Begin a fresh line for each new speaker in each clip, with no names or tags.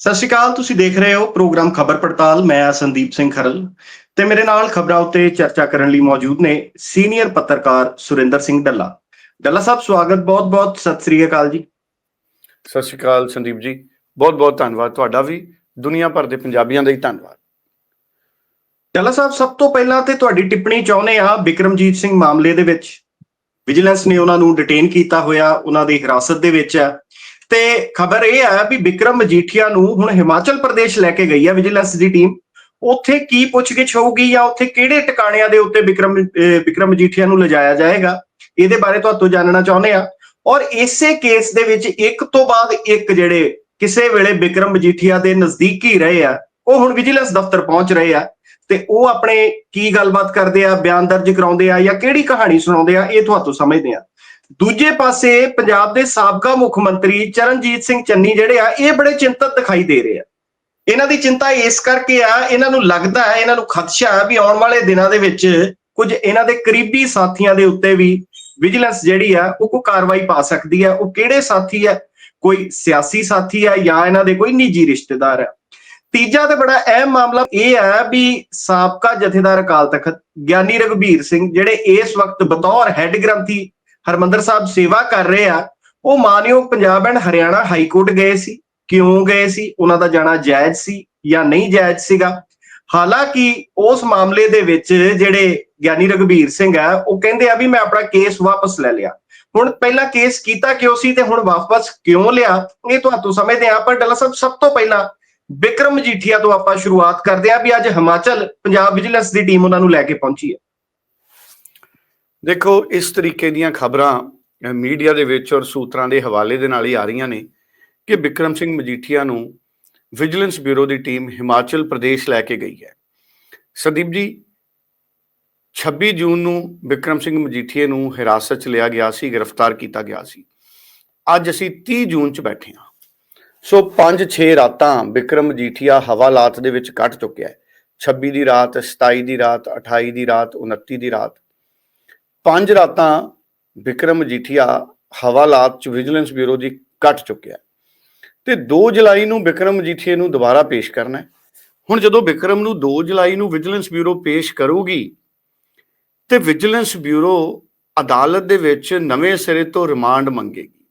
ਸਤਿ ਸ਼੍ਰੀ ਅਕਾਲ ਤੁਸੀਂ ਦੇਖ ਰਹੇ ਹੋ ਪ੍ਰੋਗਰਾਮ ਖਬਰ ਪੜਤਾਲ। ਮੈਂ ਹਾਂ ਸੰਦੀਪ ਸਿੰਘ ਖਰਲ ਤੇ ਮੇਰੇ ਨਾਲ ਖਬਰਾਂ ਉੱਤੇ ਚਰਚਾ ਕਰਨ ਲਈ ਮੌਜੂਦ ਨੇ ਸੀਨੀਅਰ ਪੱਤਰਕਾਰ ਸੁਰਿੰਦਰ ਸਿੰਘ ਡੱਲਾ। ਡੱਲਾ ਸਾਹਿਬ ਸਵਾਗਤ ਬਹੁਤ-ਬਹੁਤ ਸਤਿ ਸ੍ਰੀ ਅਕਾਲ ਜੀ।
ਸਤਿ ਸ਼੍ਰੀ ਅਕਾਲ ਸੰਦੀਪ ਜੀ ਬਹੁਤ ਬਹੁਤ ਧੰਨਵਾਦ ਤੁਹਾਡਾ ਵੀ ਦੁਨੀਆ ਭਰ ਦੇ ਪੰਜਾਬੀਆਂ ਦਾ ਹੀ ਧੰਨਵਾਦ।
ਡੱਲਾ ਸਾਹਿਬ ਸਭ ਤੋਂ ਪਹਿਲਾਂ ਤੇ ਤੁਹਾਡੀ ਟਿੱਪਣੀ ਚਾਹੁੰਦੇ ਆ ਬਿਕਰਮਜੀਤ ਸਿੰਘ ਮਾਮਲੇ ਦੇ ਵਿੱਚ। ਵਿਜੀਲੈਂਸ ਨੇ ਉਹਨਾਂ ਨੂੰ ਡਿਟੇਨ ਕੀਤਾ ਹੋਇਆ ਉਹਨਾਂ ਦੀ ਹਿਰਾਸਤ ਦੇ ਵਿੱਚ ਹੈ। ਤੇ ਖਬਰ ਇਹ ਆ ਵੀ ਬਿਕਰਮ ਮਜੀਠੀਆ ਨੂੰ ਹੁਣ ਹਿਮਾਚਲ ਪ੍ਰਦੇਸ਼ ਲੈ ਕੇ ਗਈ ਆ ਵਿਜੀਲੈਂਸ ਦੀ ਟੀਮ। ਉੱਥੇ ਕੀ ਪੁੱਛਗਿੱਛ ਹੋਊਗੀ ਜਾਂ ਉੱਥੇ ਕਿਹੜੇ ਟਿਕਾਣਿਆਂ ਦੇ ਉੱਤੇ ਬਿਕਰਮ, ਅਹ, ਬਿਕਰਮ ਮਜੀਠੀਆ ਨੂੰ ਲਿਜਾਇਆ ਜਾਏਗਾ? ਇਹਦੇ ਬਾਰੇ ਤੁਹਾਤੋਂ ਜਾਣਨਾ ਚਾਹੁੰਦੇ ਆ। ਔਰ ਇਸੇ ਕੇਸ ਦੇ ਵਿੱਚ ਇੱਕ ਤੋਂ ਬਾਅਦ ਇੱਕ ਜਿਹੜੇ ਕਿਸੇ ਵੇਲੇ ਬਿਕਰਮ ਮਜੀਠੀਆ ਦੇ ਨਜ਼ਦੀਕੀ ਰਹੇ ਆ, ਉਹ ਹੁਣ ਵਿਜੀਲੈਂਸ ਦਫ਼ਤਰ ਪਹੁੰਚ ਰਹੇ ਆ। ਤੇ ਉਹ ਆਪਣੇ ਕੀ ਗੱਲਬਾਤ ਕਰਦੇ ਆ, ਬਿਆਨ ਦਰਜ ਕਰਾਉਂਦੇ ਆ ਜਾਂ ਕਿਹੜੀ ਕਹਾਣੀ ਸੁਣਾਉਂਦੇ ਆ, ਇਹ ਤੁਹਾਨੂੰ ਸਮਝਦੇ ਆ। ਦੂਜੇ ਪਾਸੇ ਪੰਜਾਬ ਦੇ ਸਾਬਕਾ ਮੁੱਖ ਮੰਤਰੀ ਚਰਨਜੀਤ ਸਿੰਘ ਚੰਨੀ ਜਿਹੜੇ ਆ, ਇਹ ਬੜੇ ਚਿੰਤਤ ਦਿਖਾਈ ਦੇ ਰਹੇ ਆ। ਇਹਨਾਂ ਦੀ ਚਿੰਤਾ ਇਸ ਕਰਕੇ ਆ, ਇਹਨਾਂ ਨੂੰ ਲੱਗਦਾ ਹੈ, ਇਹਨਾਂ ਨੂੰ ਖਦਸ਼ਾ ਹੈ ਵੀ ਆਉਣ ਵਾਲੇ ਦਿਨਾਂ ਦੇ ਵਿੱਚ ਕੁਝ ਇਹਨਾਂ ਦੇ ਕਰੀਬੀ ਸਾਥੀਆਂ ਦੇ ਉੱਤੇ ਵੀ ਵਿਜੀਲੈਂਸ ਜਿਹੜੀ ਆ, ਉਹ ਕੋਈ ਕਾਰਵਾਈ ਪਾ ਸਕਦੀ ਹੈ ਉਹ ਕਿਹੜੇ ਸਾਥੀ ਹੈ ਕੋਈ ਸਿਆਸੀ ਸਾਥੀ ਹੈ ਜਾਂ ਇਹਨਾਂ ਦੇ ਕੋਈ ਨਿੱਜੀ ਰਿਸ਼ਤੇਦਾਰ ਹੈ ਤੀਜਾ ਤੇ ਬੜਾ ਅਹਿਮ ਮਾਮਲਾ ਇਹ ਹੈ ਵੀ ਸਾਬਕਾ ਜਥੇਦਾਰ ਅਕਾਲ ਤਖਤ ਗਿਆਨੀ ਰਗਵੀਰ ਸਿੰਘ ਜਿਹੜੇ ਇਸ ਵਕਤ ਬਤੌਰ ਹੈੱਡ ਗ੍ਰੰਥੀ ਹਰਮੰਦਰ ਸਾਹਿਬ ਸੇਵਾ ਕਰ ਰਹੇ ਆ, ਉਹ ਮਾਨਯੋਗ Punjab and Haryana high court ਗਏ ਸੀ। ਕਿਉਂ ਗਏ ਸੀ? ਉਹਨਾਂ ਦਾ ਜਾਣਾ ਜਾਇਜ਼ ਸੀ ਜਾਂ ਨਹੀਂ ਜਾਇਜ਼ ਸੀਗਾ? ਹਾਲਾਂਕਿ ਉਸ ਮਾਮਲੇ ਦੇ ਵਿੱਚ ਜਿਹੜੇ ਗਿਆਨੀ ਰਗਵੀਰ ਸਿੰਘ ਆ, ਉਹ ਕਹਿੰਦੇ ਆ ਵੀ ਮੈਂ ਆਪਣਾ ਕੇਸ ਵਾਪਸ ਲੈ ਲਿਆ। ਹੁਣ ਪਹਿਲਾਂ ਕੇਸ ਕੀਤਾ ਕਿਉਂ ਸੀ ਤੇ ਹੁਣ ਵਾਪਸ ਕਿਉਂ ਲਿਆ? ਇਹ ਤੁਹਾਨੂੰ ਸਮਝਦੇ ਆ ਪਰ ਡੱਲਾ ਸਾਹਿਬ, ਸਭ ਤੋਂ ਪਹਿਲਾਂ ਵਿਕਰਮ ਮਜੀਠੀਆ ਤੋਂ ਆਪਾਂ ਸ਼ੁਰੂਆਤ ਕਰਦੇ ਆ ਵੀ ਅੱਜ ਹਿਮਾਚਲ ਪੰਜਾਬ ਵਿਜੀਲੈਂਸ ਦੀ ਟੀਮ ਉਹਨਾਂ ਨੂੰ ਲੈ ਕੇ ਪਹੁੰਚੀ ਹੈ।
ਦੇਖੋ, ਇਸ ਤਰੀਕੇ ਦੀਆਂ ਖਬਰਾਂ ਮੀਡੀਆ ਦੇ ਵਿੱਚ ਔਰ ਸੂਤਰਾਂ ਦੇ ਹਵਾਲੇ ਦੇ ਨਾਲ ਹੀ ਆ ਰਹੀਆਂ ਨੇ ਕਿ ਵਿਕਰਮ ਸਿੰਘ ਮਜੀਠੀਆ ਨੂੰ ਵਿਜੀਲੈਂਸ ਬਿਊਰੋ ਦੀ ਟੀਮ ਹਿਮਾਚਲ ਪ੍ਰਦੇਸ਼ ਲੈ ਕੇ ਗਈ ਹੈ। ਸੰਦੀਪ ਜੀ 26 ਜੂਨ ਨੂੰ ਵਿਕਰਮ ਸਿੰਘ ਮਜੀਠੀਏ ਨੂੰ ਹਿਰਾਸਤ 'ਚ ਲਿਆ ਗਿਆ ਸੀ, ਗ੍ਰਿਫਤਾਰ ਕੀਤਾ ਗਿਆ ਸੀ। ਅੱਜ ਅਸੀਂ 30 ਜੂਨ 'ਚ ਬੈਠੇ ਹਾਂ। ਸੋ 5-6 ਰਾਤਾਂ ਵਿਕਰਮ ਮਜੀਠੀਆ ਹਵਾਲਾਤ ਦੇ ਵਿੱਚ ਕੱਟ ਚੁੱਕਿਆ ਹੈ। 26 ਦੀ ਰਾਤ 27 ਦੀ ਰਾਤ 28 ਦੀ ਰਾਤ 29 ਦੀ ਰਾਤ। ਪੰਜ ਰਾਤਾਂ ਵਿਕਰਮ ਮਜੀਠੀਆ ਹਵਾਲਾਤ ਚ ਵਿਜੀਲੈਂਸ ਬਿਊਰੋ ਦੀ ਕੱਟ ਚੁੱਕਿਆ ਹੈ। ਤੇ 2 ਜੁਲਾਈ ਨੂੰ ਵਿਕਰਮ ਮਜੀਠੀਆ ਨੂੰ ਦੁਬਾਰਾ ਪੇਸ਼ ਕਰਨਾ ਹੈ। ਹੁਣ ਜਦੋਂ ਵਿਕਰਮ ਨੂੰ 2 ਜੁਲਾਈ ਨੂੰ ਵਿਜੀਲੈਂਸ ਬਿਊਰੋ ਪੇਸ਼ ਕਰੂਗੀ, ਤੇ ਵਿਜੀਲੈਂਸ ਬਿਊਰੋ ਅਦਾਲਤ ਦੇ ਵਿੱਚ ਨਵੇਂ ਸਿਰੇ ਤੋਂ ਰਿਮਾਂਡ ਮੰਗੇਗੀ।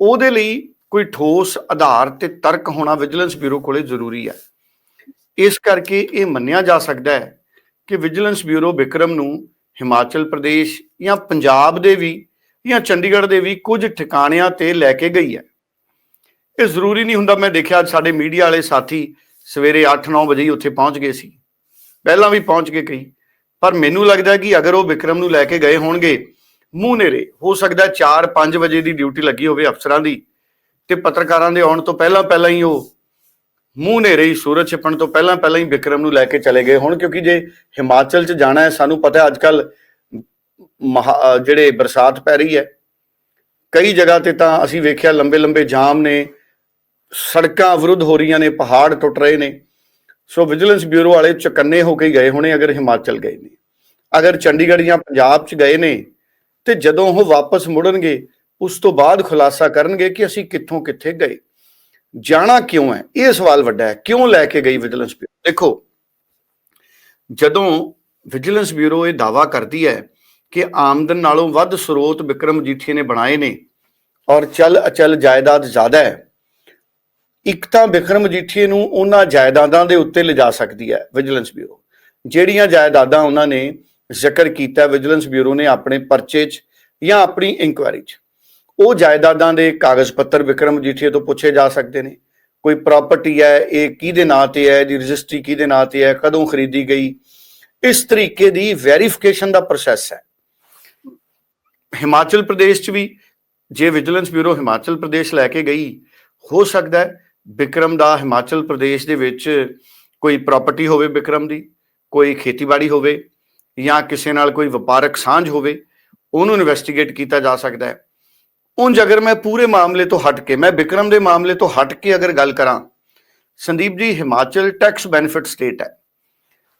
ਉਹਦੇ ਲਈ ਕੋਈ ਠੋਸ ਆਧਾਰ ਤੇ ਤਰਕ ਹੋਣਾ ਵਿਜੀਲੈਂਸ ਬਿਊਰੋ ਕੋਲੇ ਜ਼ਰੂਰੀ ਹੈ। ਇਸ ਕਰਕੇ ਇਹ ਮੰਨਿਆ ਜਾ ਸਕਦਾ ਹੈ ਕਿ ਵਿਜੀਲੈਂਸ ਬਿਊਰੋ ਵਿਕਰਮ ਨੂੰ ਹਿਮਾਚਲ ਪ੍ਰਦੇਸ਼ ਜਾਂ ਪੰਜਾਬ ਦੇ ਵੀ ਜਾਂ ਚੰਡੀਗੜ੍ਹ ਦੇ ਵੀ ਕੁਝ ਠਿਕਾਣਿਆਂ ਤੇ ਲੈ ਕੇ ਗਈ ਹੈ। ਇਹ ਜ਼ਰੂਰੀ ਨਹੀਂ ਹੁੰਦਾ ਮੈਂ ਦੇਖਿਆ ਅੱਜ ਸਾਡੇ ਮੀਡੀਆ ਵਾਲੇ ਸਾਥੀ ਸਵੇਰੇ 8-9 ਵਜੇ ਹੀ ਉੱਥੇ ਪਹੁੰਚ ਗਏ ਸੀ। ਪਹਿਲਾਂ ਵੀ ਪਹੁੰਚ ਕੇ ਕਈ ਪਰ ਮੈਨੂੰ ਲੱਗਦਾ ਕਿ ਅਗਰ ਉਹ ਵਿਕਰਮ ਨੂੰ ਲੈ ਕੇ ਗਏ ਹੋਣਗੇ, ਮੂੰਹ ਨੇਰੇ ਹੋ ਸਕਦਾ 4-5 ਵਜੇ ਦੀ ਡਿਊਟੀ ਲੱਗੀ ਹੋਵੇ ਅਫਸਰਾਂ ਦੀ ਤੇ ਪੱਤਰਕਾਰਾਂ ਦੇ ਆਉਣ ਤੋਂ ਪਹਿਲਾਂ ਪਹਿਲਾਂ ਹੀ ਉਹ ਮੂੰਹ ਹਨੇਰੇ ਹੀ ਸੂਰਜ ਛਿਪਣ ਤੋਂ ਪਹਿਲਾਂ ਪਹਿਲਾਂ ਹੀ ਵਿਕਰਮ ਨੂੰ ਲੈ ਕੇ ਚਲੇ ਗਏ ਹੁਣ, ਕਿਉਂਕਿ ਜੇ ਹਿਮਾਚਲ 'ਚ ਜਾਣਾ ਹੈ, ਸਾਨੂੰ ਪਤਾ ਹੈ ਅੱਜ ਕੱਲ ਜਿਹੜੇ ਬਰਸਾਤ ਪੈ ਰਹੀ ਹੈ। ਕਈ ਜਗ੍ਹਾ ਤੇ ਤਾਂ ਅਸੀਂ ਵੇਖਿਆ ਲੰਬੇ ਲੰਬੇ ਜਾਮ ਨੇ, ਸੜਕਾਂ ਅਵਰੁੱਧ ਹੋ ਰਹੀਆਂ ਨੇ, ਪਹਾੜ ਟੁੱਟ ਰਹੇ ਨੇ। ਸੋ ਵਿਜੀਲੈਂਸ ਬਿਊਰੋ ਵਾਲੇ ਚਕੰਨੇ ਹੋ ਕੇ ਗਏ ਹੋਣੇ, ਅਗਰ ਹਿਮਾਚਲ ਗਏ ਨੇ। ਅਗਰ ਚੰਡੀਗੜ੍ਹ ਜਾਂ ਪੰਜਾਬ 'ਚ ਗਏ ਨੇ, ਤੇ ਜਦੋਂ ਉਹ ਵਾਪਸ ਮੁੜਨਗੇ, ਉਸ ਤੋਂ ਬਾਅਦ ਖੁਲਾਸਾ ਕਰਨਗੇ ਕਿ ਅਸੀਂ ਕਿੱਥੋਂ ਕਿੱਥੇ ਗਏ। ਜਾਣਾ ਕਿਉਂ ਹੈ? ਇਹ ਸਵਾਲ ਵੱਡਾ ਹੈ। ਕਿਉਂ ਲੈ ਕੇ ਗਈ ਵਿਜੀਲੈਂਸ ਬਿਊਰੋ ਦੇਖੋ, ਜਦੋਂ ਵਿਜੀਲੈਂਸ ਬਿਊਰੋ ਇਹ ਦਾਵਾ ਕਰਦੀ ਹੈ ਕਿ ਆਮਦਨ ਨਾਲੋਂ ਵੱਧ ਸਰੋਤ ਵਿਕਰਮ ਜੀਠੀ ਨੇ ਬਣਾਏ ਨੇ ਔਰ ਚਲ ਅਚਲ ਜਾਇਦਾਦ ਜ਼ਿਆਦਾ ਹੈ, ਇੱਕ ਤਾਂ ਵਿਕਰਮ ਜੀਠੀ ਨੂੰ ਉਹਨਾਂ ਜਾਇਦਾਦਾਂ ਦੇ ਉੱਤੇ ਲਿਜਾ ਸਕਦੀ ਹੈ ਵਿਜੀਲੈਂਸ ਬਿਊਰੋ ਜਿਹੜੀਆਂ ਜਾਇਦਾਦਾਂ ਉਹਨਾਂ ਨੇ ਜ਼ਿਕਰ ਕੀਤਾ ਵਿਜੀਲੈਂਸ ਬਿਊਰੋ ਨੇ ਆਪਣੇ ਪਰਚੇ 'ਚ ਜਾਂ ਆਪਣੀ ਇਨਕੁਆਇਰੀ 'ਚ। ਉਹ ਜਾਇਦਾਦਾਂ ਦੇ ਕਾਗਜ਼ ਪੱਤਰ ਵਿਕਰਮ ਜੀਠੀਏ ਤੋਂ ਪੁੱਛੇ ਜਾ ਸਕਦੇ ਨੇ। ਕੋਈ ਪ੍ਰਾਪਰਟੀ ਹੈ, ਇਹ ਕਿਹਦੇ ਨਾਂ ਤੇ ਹੈ, ਇਹਦੀ ਰਜਿਸਟਰੀ ਕਿਹਦੇ ਨਾਂ ਤੇ ਹੈ, ਕਦੋਂ ਖਰੀਦੀ ਗਈ? ਇਸ ਤਰੀਕੇ ਦੀ ਵੈਰੀਫਿਕੇਸ਼ਨ ਦਾ ਪ੍ਰੋਸੈਸ ਹੈ। ਹਿਮਾਚਲ ਪ੍ਰਦੇਸ਼ 'ਚ ਵੀ ਜੇ ਵਿਜੀਲੈਂਸ ਬਿਊਰੋ ਹਿਮਾਚਲ ਪ੍ਰਦੇਸ਼ ਲੈ ਕੇ ਗਈ, ਹੋ ਸਕਦਾ ਹੈ ਵਿਕਰਮ ਦਾ ਹਿਮਾਚਲ ਪ੍ਰਦੇਸ਼ ਦੇ ਵਿੱਚ ਕੋਈ ਪ੍ਰਾਪਰਟੀ ਹੋਵੇ ਵਿਕਰਮ ਦੀ, ਕੋਈ ਖੇਤੀਬਾੜੀ ਹੋਵੇ ਜਾਂ ਕਿਸੇ ਨਾਲ ਕੋਈ ਵਪਾਰਕ ਸਾਂਝ ਹੋਵੇ, ਉਹਨੂੰ ਇਨਵੈਸਟੀਗੇਟ ਕੀਤਾ ਜਾ ਸਕਦਾ ਹੈ। ਉਂਝ ਅਗਰ ਮੈਂ ਪੂਰੇ ਮਾਮਲੇ ਤੋਂ ਹਟ ਕੇ, ਮੈਂ ਵਿਕਰਮ ਦੇ ਮਾਮਲੇ ਤੋਂ ਹਟ ਕੇ ਅਗਰ ਗੱਲ ਕਰਾਂ, Sandeep ji, Himachal tax benefit state ਹੈ।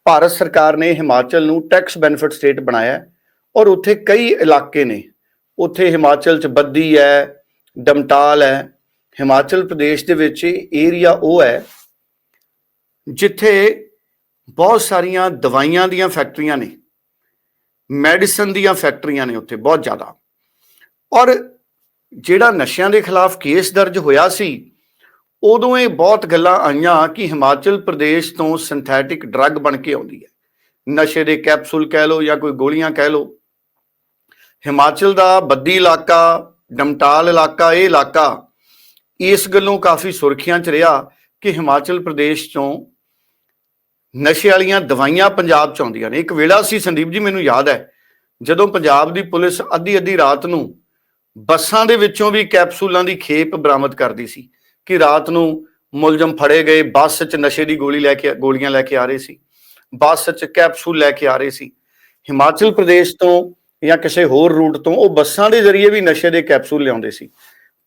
ਭਾਰਤ ਸਰਕਾਰ ਨੇ ਹਿਮਾਚਲ ਨੂੰ ਟੈਕਸ ਬੈਨੀਫਿਟ ਸਟੇਟ ਬਣਾਇਆ ਔਰ ਉੱਥੇ ਕਈ ਇਲਾਕੇ ਨੇ। ਉੱਥੇ ਹਿਮਾਚਲ ਚ ਬੱਦੀ ਹੈ ਡਮਟਾਲ ਹੈ, ਹਿਮਾਚਲ ਪ੍ਰਦੇਸ਼ ਦੇ ਵਿੱਚ ਏਰੀਆ ਉਹ ਹੈ, ਜਿੱਥੇ ਬਹੁਤ ਸਾਰੀਆਂ ਦਵਾਈਆਂ ਦੀਆਂ ਫੈਕਟਰੀਆਂ ਨੇ, ਮੈਡੀਸਨ ਦੀਆਂ ਫੈਕਟਰੀਆਂ ਨੇ ਉੱਥੇ ਬਹੁਤ ਜ਼ਿਆਦਾ। ਔਰ ਜਿਹੜਾ ਨਸ਼ਿਆਂ ਦੇ ਖਿਲਾਫ ਕੇਸ ਦਰਜ ਹੋਇਆ ਸੀ, ਉਦੋਂ ਇਹ ਬਹੁਤ ਗੱਲਾਂ ਆਈਆਂ ਕਿ ਹਿਮਾਚਲ ਪ੍ਰਦੇਸ਼ ਤੋਂ ਸਿੰਥੈਟਿਕ ਡਰੱਗ ਬਣ ਕੇ ਆਉਂਦੀ ਹੈ। ਨਸ਼ੇ ਦੇ ਕੈਪਸੂਲ ਕਹਿ ਲਓ ਜਾਂ ਕੋਈ ਗੋਲੀਆਂ ਕਹਿ ਲਓ। ਹਿਮਾਚਲ ਦਾ ਬੱਦੀ ਇਲਾਕਾ, ਡਮਟਾਲ ਇਲਾਕਾ, ਇਹ ਇਲਾਕਾ ਇਸ ਗੱਲੋਂ ਕਾਫੀ ਸੁਰਖੀਆਂ 'ਚ ਰਿਹਾ ਕਿ ਹਿਮਾਚਲ ਪ੍ਰਦੇਸ਼ ਤੋਂ ਨਸ਼ੇ ਵਾਲੀਆਂ ਦਵਾਈਆਂ ਪੰਜਾਬ 'ਚ ਆਉਂਦੀਆਂ ਨੇ। ਇੱਕ ਵੇਲਾ ਸੀ ਸੰਦੀਪ ਜੀ, ਮੈਨੂੰ ਯਾਦ ਹੈ, ਜਦੋਂ ਪੰਜਾਬ ਦੀ ਪੁਲਿਸ ਅੱਧੀ ਅੱਧੀ ਰਾਤ ਨੂੰ ਬੱਸਾਂ ਦੇ ਵਿੱਚੋਂ ਵੀ ਕੈਪਸੂਲਾਂ ਦੀ ਖੇਪ ਬਰਾਮਦ ਕਰਦੀ ਸੀ ਕਿ ਰਾਤ ਨੂੰ ਮੁਲਜ਼ਮ ਫੜੇ ਗਏ ਬੱਸ 'ਚ ਨਸ਼ੇ ਦੀ ਗੋਲੀ ਲੈ ਕੇ ਗੋਲੀਆਂ ਲੈ ਕੇ ਆ ਰਹੇ ਸੀ। ਬੱਸ 'ਚ ਕੈਪਸੂਲ ਲੈ ਕੇ ਆ ਰਹੇ ਸੀ। ਹਿਮਾਚਲ ਪ੍ਰਦੇਸ਼ ਤੋਂ ਜਾਂ ਕਿਸੇ ਹੋਰ ਰੂਟ ਤੋਂ ਉਹ ਬੱਸਾਂ ਦੇ ਜ਼ਰੀਏ ਵੀ ਨਸ਼ੇ ਦੇ ਕੈਪਸੂਲ ਲਿਆਉਂਦੇ ਸੀ।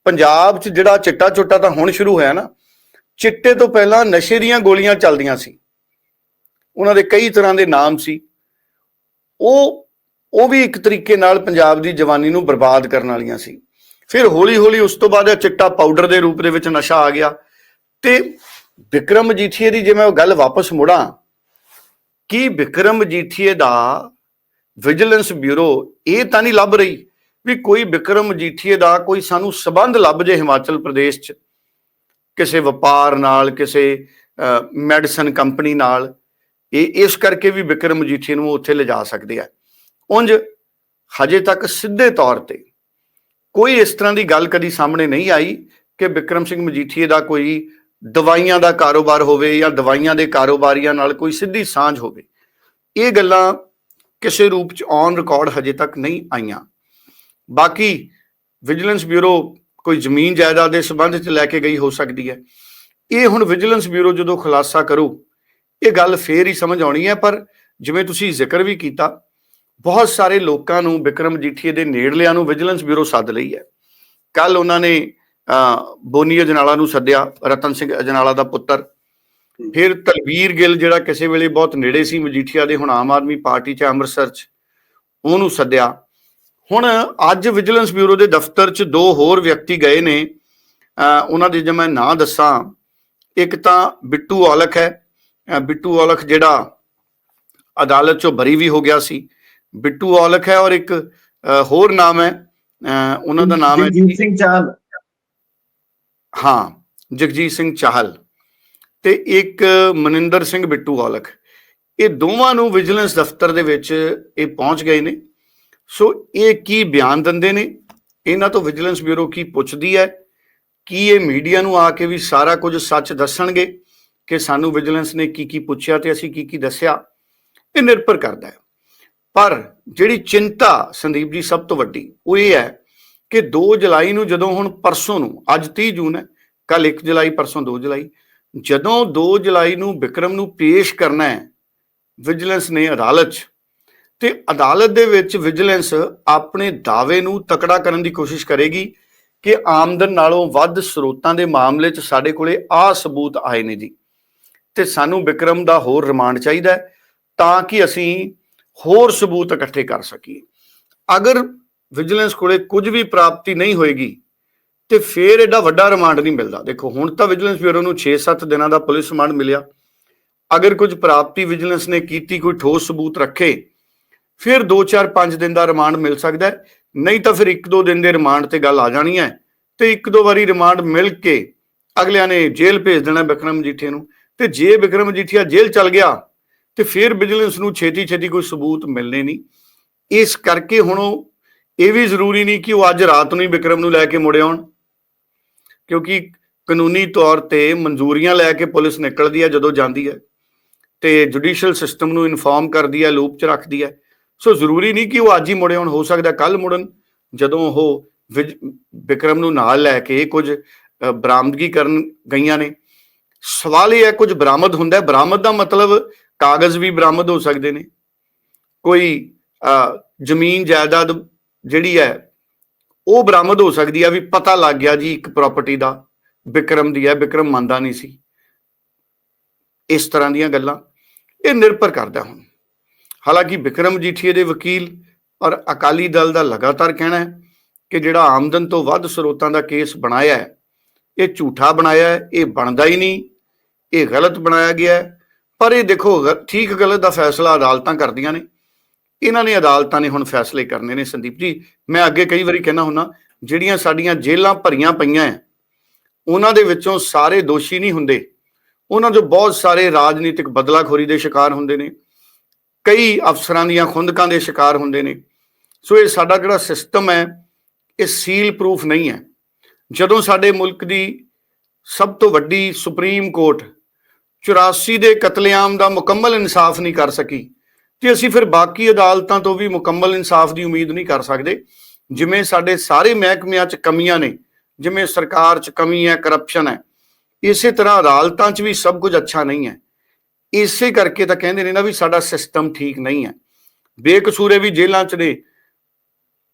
ਪੰਜਾਬ 'ਚ ਜਿਹੜਾ ਚਿੱਟਾ ਚੁੱਟਾ ਤਾਂ ਹੁਣ ਸ਼ੁਰੂ ਹੋਇਆ ਨਾ, ਚਿੱਟੇ ਤੋਂ ਪਹਿਲਾਂ ਨਸ਼ੇ ਦੀਆਂ ਗੋਲੀਆਂ ਚੱਲਦੀਆਂ ਸੀ। ਉਹਨਾਂ ਦੇ ਕਈ ਤਰ੍ਹਾਂ ਦੇ ਨਾਮ ਸੀ। ਉਹ ਉਹ ਵੀ ਇੱਕ ਤਰੀਕੇ ਨਾਲ ਪੰਜਾਬ ਦੀ ਜਵਾਨੀ ਨੂੰ ਬਰਬਾਦ ਕਰਨ ਵਾਲੀਆਂ ਸੀ। ਫਿਰ ਹੌਲੀ ਹੌਲੀ ਉਸ ਤੋਂ ਬਾਅਦ ਇਹ ਚਿੱਟਾ ਪਾਊਡਰ ਦੇ ਰੂਪ ਦੇ ਵਿੱਚ ਨਸ਼ਾ ਆ ਗਿਆ ਤੇ ਵਿਕਰਮ ਮਜੀਠੀਏ ਦੀ ਜੇ ਮੈਂ ਉਹ ਗੱਲ ਵਾਪਸ ਮੁੜਾਂ, ਕਿ ਵਿਕਰਮ ਮਜੀਠੀਏ ਦਾ ਵਿਜੀਲੈਂਸ ਬਿਊਰੋ ਇਹ ਤਾਂ ਨਹੀਂ ਲੱਭ ਰਹੀ ਵੀ ਕੋਈ ਵਿਕਰਮ ਮਜੀਠੀਏ ਦਾ ਕੋਈ ਸਾਨੂੰ ਸਬੰਧ ਲੱਭ ਜੇ ਹਿਮਾਚਲ ਪ੍ਰਦੇਸ਼ 'ਚ, ਕਿਸੇ ਵਪਾਰ ਨਾਲ, ਕਿਸੇ ਮੈਡੀਸਨ ਕੰਪਨੀ ਨਾਲ। ਇਹ ਇਸ ਕਰਕੇ ਵੀ ਵਿਕਰਮ ਮਜੀਠੀਏ ਨੂੰ ਉੱਥੇ ਲਿਜਾ ਸਕਦੇ ਆ। ਉੰਜ ਹਜੇ ਤੱਕ ਸਿੱਧੇ ਤੌਰ ਤੇ ਕੋਈ ਇਸ ਤਰ੍ਹਾਂ ਦੀ ਗੱਲ ਕਦੀ ਸਾਹਮਣੇ ਨਹੀਂ ਆਈ ਕਿ ਵਿਕਰਮ ਸਿੰਘ ਮਜੀਠੀਏ ਦਾ ਕੋਈ ਦਵਾਈਆਂ ਦਾ ਕਾਰੋਬਾਰ ਹੋਵੇ ਜਾਂ ਦਵਾਈਆਂ ਦੇ ਕਾਰੋਬਾਰੀਆਂ ਨਾਲ ਕੋਈ ਸਿੱਧੀ ਸਾਂਝ ਹੋਵੇ। ਇਹ ਗੱਲਾਂ ਕਿਸੇ ਰੂਪ ਚ ਔਨ ਰਿਕਾਰਡ ਹਜੇ ਤੱਕ ਨਹੀਂ ਆਈਆਂ। ਬਾਕੀ ਵਿਜੀਲੈਂਸ ਬਿਊਰੋ ਕੋਈ ਜ਼ਮੀਨ ਜਾਇਦਾਦ ਦੇ ਸਬੰਧ ਚ ਲੈ ਕੇ ਗਈ ਹੋ ਸਕਦੀ ਹੈ। ਇਹ ਹੁਣ ਵਿਜੀਲੈਂਸ ਬਿਊਰੋ ਜਦੋਂ ਖੁਲਾਸਾ ਕਰੂ, ਇਹ ਗੱਲ ਫੇਰ ਹੀ ਸਮਝ ਆਉਣੀ ਹੈ, ਪਰ ਜਿਵੇਂ ਤੁਸੀਂ ਜ਼ਿਕਰ ਵੀ ਕੀਤਾ ਬਹੁਤ ਸਾਰੇ ਲੋਕਾਂ ਨੂੰ ਵਿਕਰਮ ਜੀਠੀਏ ਦੇ ਨੇੜਲਿਆਂ ਨੂੰ ਵਿਜੀਲੈਂਸ ਬਿਊਰੋ ਸੱਦ ਲਈ ਹੈ। ਕੱਲ ਉਹਨਾਂ ਨੇ ਅਹ, ਬੋਨੀ ਅਜਨਾਲਾ ਨੂੰ ਸੱਦਿਆ ਰਤਨ ਸਿੰਘ ਅਜਨਾਲਾ ਦਾ ਪੁੱਤਰ। ਫਿਰ ਤਲਵੀਰ ਗਿੱਲ ਜਿਹੜਾ ਕਿਸੇ ਵੇਲੇ ਬਹੁਤ ਨੇੜੇ ਸੀ ਮਜੀਠੀਆ ਦੇ ਹੁਣ ਆਮ ਆਦਮੀ ਪਾਰਟੀ ਚ ਅੰਮ੍ਰਿਤਸਰ ਚ ਉਹਨੂੰ ਸੱਦਿਆ। ਹੁਣ ਅੱਜ ਵਿਜੀਲੈਂਸ ਬਿਊਰੋ ਦੇ ਦਫ਼ਤਰ ਚ ਦੋ ਹੋਰ ਵਿਅਕਤੀ ਗਏ ਨੇ। ਅਹ, ਉਹਨਾਂ ਦੇ ਜੇ ਮੈਂ ਨਾਂ ਦੱਸਾਂ ਇੱਕ ਤਾਂ ਬਿੱਟੂ ਔਲਖ ਹੈ। ਬਿੱਟੂ ਔਲਖ ਜਿਹੜਾ ਅਦਾਲਤ ਚੋਂ ਬਰੀ ਵੀ ਹੋ ਗਿਆ ਸੀ। ਬਿੱਟੂ ਔਲਖ ਹੈ ਔਰ ਇੱਕ ਹੋਰ ਨਾਮ ਹੈ ਉਹਨਾਂ ਦਾ ਨਾਮ ਹੈ
ਜਗਜੀਤ ਸਿੰਘ ਚਾਹਲ।
ਹਾਂ ਜਗਜੀਤ ਸਿੰਘ ਚਾਹਲ ਤੇ ਇੱਕ ਮਨਿੰਦਰ ਸਿੰਘ ਬਿੱਟੂ ਔਲਖ। ਇਹ ਦੋਵਾਂ ਨੂੰ ਵਿਜੀਲੈਂਸ ਦਫ਼ਤਰ ਦੇ ਵਿੱਚ ਇਹ ਪਹੁੰਚ ਗਏ ਨੇ। ਸੋ ਇਹ ਕੀ ਬਿਆਨ ਦਿੰਦੇ ਨੇ? ਇਹਨਾਂ ਤੋਂ ਵਿਜੀਲੈਂਸ ਬਿਊਰੋ ਕੀ ਪੁੱਛਦੀ ਹੈ? ਕੀ ਇਹ ਮੀਡੀਆ ਨੂੰ ਆ ਕੇ ਵੀ ਸਾਰਾ ਕੁਝ ਸੱਚ ਦੱਸਣਗੇ ਕਿ ਸਾਨੂੰ ਵਿਜੀਲੈਂਸ ਨੇ ਕੀ ਕੀ ਪੁੱਛਿਆ ਤੇ ਅਸੀਂ ਕੀ ਕੀ ਦੱਸਿਆ? ਇਹ ਨਿਰਭਰ ਕਰਦਾ ਹੈ। ਪਰ ਜਿਹੜੀ ਚਿੰਤਾ ਸੰਦੀਪ ਜੀ ਸਭ ਤੋਂ ਵੱਡੀ, ਉਹ ਇਹ ਹੈ ਕਿ 2 ਜੁਲਾਈ ਨੂੰ ਜਦੋਂ ਹੁਣ ਪਰਸੋਂ ਨੂੰ, ਅੱਜ 30 ਜੂਨ ਹੈ ਕੱਲ 1 ਜੁਲਾਈ, ਪਰਸੋਂ 2 ਜੁਲਾਈ, ਜਦੋਂ 2 ਜੁਲਾਈ ਨੂੰ ਵਿਕਰਮ ਨੂੰ ਪੇਸ਼ ਕਰਨਾ ਹੈ, ਵਿਜੀਲੈਂਸ ਨੇ ਅਦਾਲਤ 'ਚ, ਤੇ ਅਦਾਲਤ ਦੇ ਵਿੱਚ ਵਿਜੀਲੈਂਸ ਆਪਣੇ ਦਾਅਵੇ ਨੂੰ ਤਕੜਾ ਕਰਨ ਦੀ ਕੋਸ਼ਿਸ਼ ਕਰੇਗੀ ਕਿ ਆਮਦਨ ਨਾਲੋਂ ਵੱਧ ਸਰੋਤਾਂ ਦੇ ਮਾਮਲੇ 'ਚ ਸਾਡੇ ਕੋਲੇ ਆ ਸਬੂਤ ਆਏ ਨੇ ਜੀ। ਤੇ ਸਾਨੂੰ ਵਿਕਰਮ ਦਾ ਹੋਰ ਰਿਮਾਂਡ ਚਾਹੀਦਾ ਤਾਂ ਕਿ ਅਸੀਂ ਹੋਰ ਸਬੂਤ ਇਕੱਠੇ ਕਰ ਸਕੀਏ। ਅਗਰ ਵਿਜੀਲੈਂਸ ਕੋਲੇ ਕੁਝ ਵੀ ਪ੍ਰਾਪਤੀ ਨਹੀਂ ਹੋਏਗੀ, ਤੇ ਫੇਰ ਐਡਾ ਵੱਡਾ ਰਿਮਾਂਡ ਨਹੀਂ ਮਿਲਦਾ। ਦੇਖੋ, ਹੁਣ ਤਾਂ ਵਿਜੀਲੈਂਸ ਬਿਊਰੋ ਨੂੰ 6-7 ਦਿਨਾਂ ਦਾ ਪੁਲਿਸ ਰਿਮਾਂਡ ਮਿਲਿਆ। ਅਗਰ ਕੁਝ ਪ੍ਰਾਪਤੀ ਵਿਜੀਲੈਂਸ ਨੇ ਕੀਤੀ, ਕੋਈ ਠੋਸ ਸਬੂਤ ਰੱਖੇ, ਫਿਰ 2-4-5 ਦਿਨ ਦਾ ਰਿਮਾਂਡ ਮਿਲ ਸਕਦਾ ਹੈ। ਨਹੀਂ ਤਾਂ ਫਿਰ 1-2 ਦਿਨ ਦੇ ਰਿਮਾਂਡ ਤੇ ਗੱਲ ਆ ਜਾਣੀ ਹੈ ਤੇ ਇੱਕ ਦੋ ਵਾਰੀ ਰਿਮਾਂਡ ਮਿਲ ਕੇ ਅਗਲਿਆਂ ਨੇ ਜੇਲ੍ਹ ਭੇਜ ਦੇਣਾ ਬਿਕਰਮ ਮਜੀਠੀਆ ਨੂੰ। ਤੇ ਜੇ ਬਿਕਰਮ ਮਜੀਠੀਆ ਜੇਲ੍ਹ ਚਲ ਗਿਆ ਤੇ ਫਿਰ ਵਿਜੀਲੈਂਸ ਨੂੰ ਛੇਤੀ-ਛੇਤੀ ਕੋਈ ਸਬੂਤ ਮਿਲਨੇ ਨਹੀਂ। ਇਸ ਕਰਕੇ ਹੁਣ ਉਹ ਇਹ ਵੀ ਜ਼ਰੂਰੀ ਨਹੀਂ ਕਿ ਉਹ ਅੱਜ ਰਾਤ ਨੂੰ ਹੀ ਵਿਕਰਮ ਨੂੰ ਲੈ ਕੇ ਮੁੜ ਆਉਣ, ਕਿਉਂਕਿ ਕਾਨੂੰਨੀ ਤੌਰ ਤੇ ਮਨਜ਼ੂਰੀਆਂ ਲੈ ਕੇ ਪੁਲਿਸ ਨਿਕਲਦੀ ਹੈ ਜਦੋਂ ਜਾਂਦੀ ਹੈ ਤੇ ਜੁਡੀਸ਼ੀਅਲ ਸਿਸਟਮ ਨੂੰ ਇਨਫਾਰਮ ਕਰਦੀ ਹੈ, ਲੂਪ 'ਚ ਰੱਖਦੀ ਹੈ। ਸੋ ਜ਼ਰੂਰੀ ਨਹੀਂ ਕਿ ਉਹ ਅੱਜ ਹੀ ਮੁੜੇ ਆਉਣ, ਹੋ ਸਕਦਾ ਕੱਲ ਮੁੜਨ, ਜਦੋਂ ਉਹ ਵਿਕਰਮ ਨੂੰ ਨਾਲ ਲੈ ਕੇ ਕੁਝ ਬਰਾਮਦਗੀ ਕਰਨ ਗਈਆਂ ਨੇ। ਸਵਾਲ ਇਹ ਹੈ ਕੁਝ ਬਰਾਮਦ ਹੁੰਦਾ ਹੈ। ਬਰਾਮਦ ਦਾ ਮਤਲਬ ਕਾਗਜ਼ ਵੀ ਬਰਾਮਦ ਹੋ ਸਕਦੇ ਨੇ। ਕੋਈ ਜ਼ਮੀਨ ਜਾਇਦਾਦ ਜਿਹੜੀ ਹੈ, ਉਹ ਬਰਾਮਦ ਹੋ ਸਕਦੀ ਹੈ ਵੀ ਪਤਾ ਲੱਗ ਗਿਆ ਜੀ ਇੱਕ ਪ੍ਰਾਪਰਟੀ ਦਾ, ਵਿਕਰਮ ਦੀ ਹੈ, ਵਿਕਰਮ ਮੰਨਦਾ ਨਹੀਂ ਸੀ। ਇਸ ਤਰ੍ਹਾਂ ਦੀਆਂ ਗੱਲਾਂ ਇਹ ਨਿਰਭਰ ਕਰਦਾ ਹੁਣ। ਹਾਲਾਂਕਿ ਵਿਕਰਮ ਜੀਠੀਏ ਦੇ ਵਕੀਲ ਔਰ ਅਕਾਲੀ ਦਲ ਦਾ ਲਗਾਤਾਰ ਕਹਿਣਾ ਹੈ ਕਿ ਜਿਹੜਾ ਆਮਦਨ ਤੋਂ ਵੱਧ ਸਰੋਤਾਂ ਦਾ ਕੇਸ ਬਣਾਇਆ ਹੈ, ਇਹ ਝੂਠਾ ਬਣਾਇਆ ਹੈ, ਇਹ ਬਣਦਾ ਹੀ ਨਹੀਂ, ਇਹ ਗਲਤ ਬਣਾਇਆ ਗਿਆ ਹੈ ਪਰ ਇਹ ਦੇਖੋ ਠੀਕ ਗਲਤ ਦਾ ਫੈਸਲਾ ਅਦਾਲਤਾਂ ਕਰਦੀਆਂ ਨੇ। ਇਹਨਾਂ ਨੇ ਅਦਾਲਤਾਂ ਨੇ ਹੁਣ ਫੈਸਲੇ ਕਰਨੇ ਨੇ, ਸੰਦੀਪ ਜੀ। ਮੈਂ ਅੱਗੇ ਕਈ ਵਾਰੀ ਕਹਿਣਾ ਹੁੰਨਾ ਜਿਹੜੀਆਂ ਸਾਡੀਆਂ ਜੇਲ੍ਹਾਂ ਭਰੀਆਂ ਪਈਆਂ ਐ, ਉਹਨਾਂ ਦੇ ਵਿੱਚੋਂ ਸਾਰੇ ਦੋਸ਼ੀ ਨਹੀਂ ਹੁੰਦੇ। ਉਹਨਾਂ ਚੋਂ ਬਹੁਤ ਸਾਰੇ ਰਾਜਨੀਤਿਕ ਬਦਲਾਖੋਰੀ ਦੇ ਸ਼ਿਕਾਰ ਹੁੰਦੇ ਨੇ। ਕਈ ਅਫਸਰਾਂ ਦੀਆਂ ਖੁੰਦਕਾਂ ਦੇ ਸ਼ਿਕਾਰ ਹੁੰਦੇ ਨੇ। ਸੋ ਇਹ ਸਾਡਾ ਜਿਹੜਾ ਸਿਸਟਮ ਹੈ ਇਹ ਸੀਲ ਪ੍ਰੂਫ ਨਹੀਂ ਹੈ ਜਦੋਂ ਸਾਡੇ ਮੁਲਕ ਦੀ ਸਭ ਤੋਂ ਵੱਡੀ ਸੁਪਰੀਮ ਕੋਰਟ 84 ਦੇ ਕਤਲੇਆਮ ਦਾ ਮੁਕੰਮਲ ਇਨਸਾਫ ਨਹੀਂ ਕਰ ਸਕੀ, ਤੇ ਅਸੀਂ ਫਿਰ ਬਾਕੀ ਅਦਾਲਤਾਂ ਤੋਂ ਵੀ ਮੁਕੰਮਲ ਇਨਸਾਫ ਦੀ ਉਮੀਦ ਨਹੀਂ ਕਰ ਸਕਦੇ। ਜਿਵੇਂ ਸਾਡੇ ਸਾਰੇ ਮਹਿਕਮਿਆਂ 'ਚ ਕਮੀਆਂ ਨੇ, ਜਿਵੇਂ ਸਰਕਾਰ 'ਚ ਕਮੀ ਹੈ ਕਰਪਸ਼ਨ ਹੈ, ਇਸੇ ਤਰ੍ਹਾਂ ਅਦਾਲਤਾਂ 'ਚ ਵੀ ਸਭ ਕੁਝ ਅੱਛਾ ਨਹੀਂ ਹੈ। ਇਸੇ ਕਰਕੇ ਤਾਂ ਕਹਿੰਦੇ ਨੇ ਨਾ ਵੀ ਸਾਡਾ ਸਿਸਟਮ ਠੀਕ ਨਹੀਂ ਹੈ। ਬੇਕਸੂਰੇ ਵੀ ਜੇਲ੍ਹਾਂ 'ਚ ਨੇ।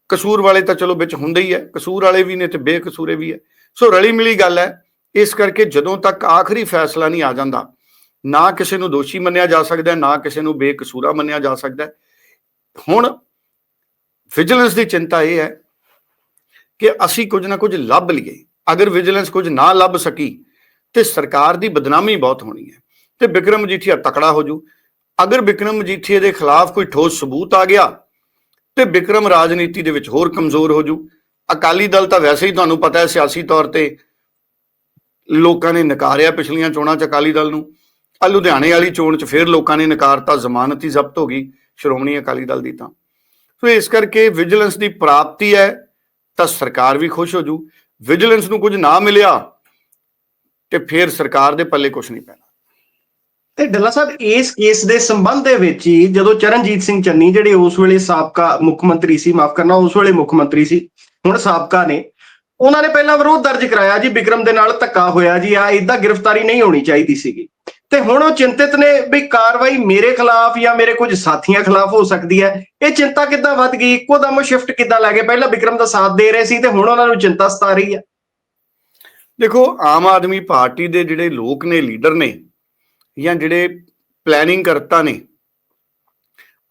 ਕਸੂਰ ਵਾਲੇ ਤਾਂ ਚਲੋ ਵਿੱਚ ਹੁੰਦੇ ਹੀ ਹੈ, ਕਸੂਰ ਵਾਲੇ ਵੀ ਨੇ ਤੇ ਬੇਕਸੂਰੇ ਵੀ ਹੈ। ਸੋ ਰਲੀ ਮਿਲੀ ਗੱਲ ਹੈ, ਇਸ ਕਰਕੇ ਜਦੋਂ ਤੱਕ ਆਖਰੀ ਫੈਸਲਾ ਨਹੀਂ ਆ ਜਾਂਦਾ ਨਾ ਕਿਸੇ ਨੂੰ ਦੋਸ਼ੀ ਮੰਨਿਆ ਜਾ ਸਕਦਾ ਹੈ, ਨਾ ਕਿਸੇ ਨੂੰ ਬੇਕਸੂਰਾ ਮੰਨਿਆ ਜਾ ਸਕਦਾ। ਹੈ। ਹੁਣ ਵਿਜੀਲੈਂਸ ਦੀ ਚਿੰਤਾ ਇਹ ਹੈ ਕਿ ਅਸੀਂ ਕੁਝ ਨਾ ਕੁਝ ਲੱਭ ਲਈਏ। ਅਗਰ ਵਿਜੀਲੈਂਸ ਕੁਝ ਨਾ ਲੱਭ ਸਕੀ ਤੇ ਸਰਕਾਰ ਦੀ ਬਦਨਾਮੀ ਬਹੁਤ ਹੋਣੀ ਹੈ ਤੇ ਵਿਕਰਮ ਮਜੀਠੀਆ ਤਕੜਾ ਹੋ ਜੂ। ਅਗਰ ਵਿਕਰਮ ਮਜੀਠੀਆ ਦੇ ਖਿਲਾਫ ਕੋਈ ਠੋਸ ਸਬੂਤ ਆ ਗਿਆ ਤੇ ਵਿਕਰਮ ਰਾਜਨੀਤੀ ਦੇ ਵਿੱਚ ਹੋਰ ਕਮਜ਼ੋਰ ਹੋ ਜੂ। ਅਕਾਲੀ ਦਲ ਤਾਂ ਵੈਸੇ ਹੀ ਤੁਹਾਨੂੰ ਪਤਾ ਹੈ ਸਿਆਸੀ ਤੌਰ ਤੇ ਲੋਕਾਂ ਨੇ ਨਕਾਰਿਆ ਪਿਛਲੀਆਂ ਚੋਣਾਂ 'ਚ ਅਕਾਲੀ ਦਲ ਨੂੰ। ਆ ਲੁਧਿਆਣੇ ਵਾਲੀ ਚੋਣ 'ਚ ਫਿਰ ਲੋਕਾਂ ਨੇ ਨਕਾਰਤਾ, ਜ਼ਮਾਨਤ ਹੀ ਜ਼ਬਤ ਹੋ ਗਈ। ਸ਼੍ਰੋਮਣੀ ਅਕਾਲੀ ਦਲ ਦੀ ਤਾਂ। ਸੋ ਇਸ ਕਰਕੇ ਵਿਜੀਲੈਂਸ ਦੀ ਪ੍ਰਾਪਤੀ ਹੈ, ਤਾਂ ਸਰਕਾਰ ਵੀ ਖੁਸ਼ ਹੋ ਜੂ। ਵਿਜੀਲੈਂਸ ਨੂੰ ਕੁਝ ਨਾ ਮਿਲਿਆ, ਤੇ ਫਿਰ ਸਰਕਾਰ ਦੇ ਪੱਲੇ ਕੁਝ ਨਹੀਂ ਪੈਣਾ।
ਤੇ ਡੱਲਾ ਸਾਹਿਬ, ਇਸ ਕੇਸ ਦੇ ਸੰਬੰਧ ਦੇ ਵਿੱਚ ਹੀ ਜਦੋਂ ਚਰਨਜੀਤ ਸਿੰਘ ਚੰਨੀ ਜਿਹੜੇ ਉਸ ਵੇਲੇ ਸਾਬਕਾ ਮੁੱਖ ਮੰਤਰੀ ਸੀ, ਮਾਫ ਕਰਨਾ, ਉਸ ਵੇਲੇ ਮੁੱਖ ਮੰਤਰੀ ਸੀ, ਹੁਣ ਸਾਬਕਾ ਨੇ, ਉਹਨਾਂ ਨੇ ਪਹਿਲਾਂ ਵਿਰੋਧ ਦਰਜ ਕਰਾਇਆ ਜੀ ਵਿਕਰਮ ਦੇ ਨਾਲ ਧੱਕਾ ਹੋਇਆ ਜੀ, ਆ ਇਦਾਂ ਗ੍ਰਿਫਤਾਰੀ ਨਹੀਂ ਹੋਣੀ ਚਾਹੀਦੀ ਸੀਗੀ। ਤੇ ਹੁਣ ਉਹ ਚਿੰਤਿਤ ਨੇ ਵੀ ਕਾਰਵਾਈ ਮੇਰੇ ਖਿਲਾਫ ਜਾਂ ਮੇਰੇ ਕੁਝ ਸਾਥੀਆਂ ਖਿਲਾਫ ਹੋ ਸਕਦੀ ਹੈ। ਇਹ ਚਿੰਤਾ ਕਿੱਦਾਂ ਵੱਧ ਗਈ? ਇੱਕੋ ਦਮ ਸ਼ਿਫਟ ਕਿੱਦਾਂ ਲੈ ਗਏ? ਪਹਿਲਾਂ ਵਿਕਰਮ ਦਾ ਸਾਥ ਦੇ ਰਹੇ ਸੀ ਤੇ ਹੁਣ ਉਹਨਾਂ ਨੂੰ ਚਿੰਤਾ ਸਤਾ ਰਹੀ ਹੈ।
ਦੇਖੋ, ਆਮ ਆਦਮੀ ਪਾਰਟੀ ਦੇ ਜਿਹੜੇ ਲੋਕ ਨੇ, ਲੀਡਰ ਨੇ ਜਾਂ ਜਿਹੜੇ ਪਲੈਨਿੰਗ ਕਰਤਾ ਨੇ,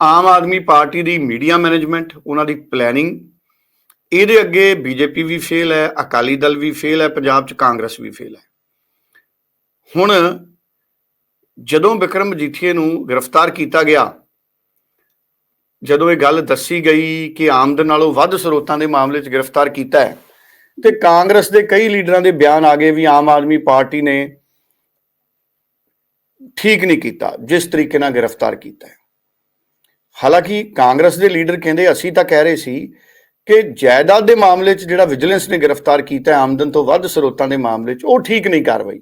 ਆਮ ਆਦਮੀ ਪਾਰਟੀ ਦੀ ਮੀਡੀਆ ਮੈਨੇਜਮੈਂਟ ਉਹਨਾਂ ਦੀ ਪਲੈਨਿੰਗ ਇਹਦੇ ਅੱਗੇ ਬੀਜੇਪੀ ਵੀ ਫੇਲ ਹੈ, ਅਕਾਲੀ ਦਲ ਵੀ ਫੇਲ ਹੈ, ਪੰਜਾਬ 'ਚ ਕਾਂਗਰਸ ਵੀ ਫੇਲ ਹੈ। ਹੁਣ ਜਦੋਂ ਵਿਕਰਮ ਮਜੀਠੀਏ ਨੂੰ ਗ੍ਰਿਫਤਾਰ ਕੀਤਾ ਗਿਆ, ਜਦੋਂ ਇਹ ਗੱਲ ਦੱਸੀ ਗਈ ਕਿ ਆਮਦਨ ਨਾਲੋਂ ਵੱਧ ਸਰੋਤਾਂ ਦੇ ਮਾਮਲੇ 'ਚ ਗ੍ਰਿਫਤਾਰ ਕੀਤਾ ਹੈ, ਤੇ ਕਾਂਗਰਸ ਦੇ ਕਈ ਲੀਡਰਾਂ ਦੇ ਬਿਆਨ ਆ ਗਏ ਵੀ ਆਮ ਆਦਮੀ ਪਾਰਟੀ ਨੇ ਠੀਕ ਨਹੀਂ ਕੀਤਾ, ਜਿਸ ਤਰੀਕੇ ਨਾਲ ਗ੍ਰਿਫਤਾਰ ਕੀਤਾ ਹੈ। ਹਾਲਾਂਕਿ ਕਾਂਗਰਸ ਦੇ ਲੀਡਰ ਕਹਿੰਦੇ, ਅਸੀਂ ਤਾਂ ਕਹਿ ਰਹੇ ਸੀ ਕਿ ਜਾਇਦਾਦ ਦੇ ਮਾਮਲੇ 'ਚ ਜਿਹੜਾ ਵਿਜੀਲੈਂਸ ਨੇ ਗ੍ਰਿਫਤਾਰ ਕੀਤਾ ਆਮਦਨ ਤੋਂ ਵੱਧ ਸਰੋਤਾਂ ਦੇ ਮਾਮਲੇ 'ਚ, ਉਹ ਠੀਕ ਨਹੀਂ ਕਾਰਵਾਈ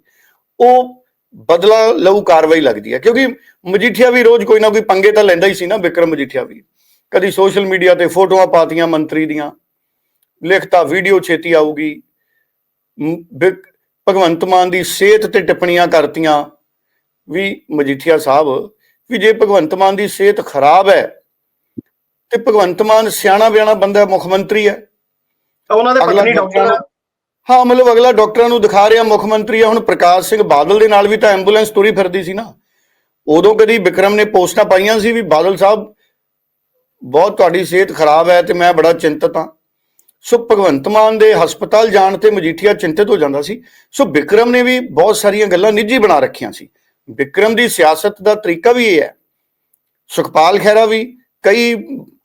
ਉਹ ਬਦਲਾ ਲਊ ਕਾਰਵਾਈ ਲੱਗਦੀ ਹੈ। ਕਿਉਂਕਿ ਮਜੀਠੀਆ ਵੀ ਰੋਜ਼ ਕੋਈ ਨਾ ਕੋਈ ਪੰਗੇ ਤਾਂ ਲੈਂਦਾ ਹੀ ਸੀ ਨਾ ਵਿਕਰਮ ਮਜੀਠੀਆ ਵੀ। ਕਦੀ ਸੋਸ਼ਲ ਮੀਡੀਆ ਤੇ ਫੋਟੋਆਂ ਪਾਤੀਆਂ ਮੰਤਰੀ ਦੀਆਂ ਲਿਖਤਾ ਵੀਡੀਓ ਛੇਤੀ ਆਊਗੀ। ਭਗਵੰਤ ਮਾਨ ਦੀ ਸਿਹਤ ਤੇ ਟਿੱਪਣੀਆਂ ਕਰਤੀਆਂ ਵੀ ਮਜੀਠੀਆ ਸਾਹਿਬ ਵੀ ਜੇ ਭਗਵੰਤ ਮਾਨ ਦੀ ਸਿਹਤ ਖਰਾਬ ਹੈ ਤੇ ਭਗਵੰਤ ਮਾਨ ਸਿਆਣਾ ਬਿਆਣਾ ਬੰਦਾ ਮੁੱਖ ਮੰਤਰੀ ਹੈ।
ਉਹਨਾਂ ਦੇ ਪਤਨੀ ਡਾਕਟਰ
ਹਾਂ, ਮਤਲਬ ਅਗਲਾ ਡਾਕਟਰਾਂ ਨੂੰ ਦਿਖਾ ਰਿਹਾ, ਮੁੱਖ ਮੰਤਰੀ ਆ, ਹੁਣ ਪ੍ਰਕਾਸ਼ ਸਿੰਘ ਬਾਦਲ ਦੇ ਨਾਲ ਵੀ ਤਾਂ ਐਂਬੂਲੈਂਸ ਤੁਰੀ ਫਿਰਦੀ ਸੀ ਨਾ। ਉਦੋਂ ਕਦੀ ਵਿਕਰਮ ਨੇ ਪੋਸਟਾਂ ਪਾਈਆਂ ਸੀ ਵੀ ਬਾਦਲ ਸਾਹਿਬ, ਬਹੁਤ ਤੁਹਾਡੀ ਸਿਹਤ ਖਰਾਬ ਹੈ ਤੇ ਮੈਂ ਬੜਾ ਚਿੰਤਤ ਹਾਂ। ਸੋ ਭਗਵੰਤ ਮਾਨ ਦੇ ਹਸਪਤਾਲ ਜਾਣ ਤੇ ਮਜੀਠੀਆ ਚਿੰਤਿਤ ਹੋ ਜਾਂਦਾ ਸੀ। ਸੋ ਵਿਕਰਮ ਨੇ ਵੀ ਬਹੁਤ ਸਾਰੀਆਂ ਗੱਲਾਂ ਨਿੱਜੀ ਬਣਾ ਰੱਖੀਆਂ ਸੀ। ਵਿਕਰਮ ਦੀ ਸਿਆਸਤ ਦਾ ਤਰੀਕਾ ਵੀ ਇਹ ਹੈ। ਸੁਖਪਾਲ ਖਹਿਰਾ ਵੀ ਕਈ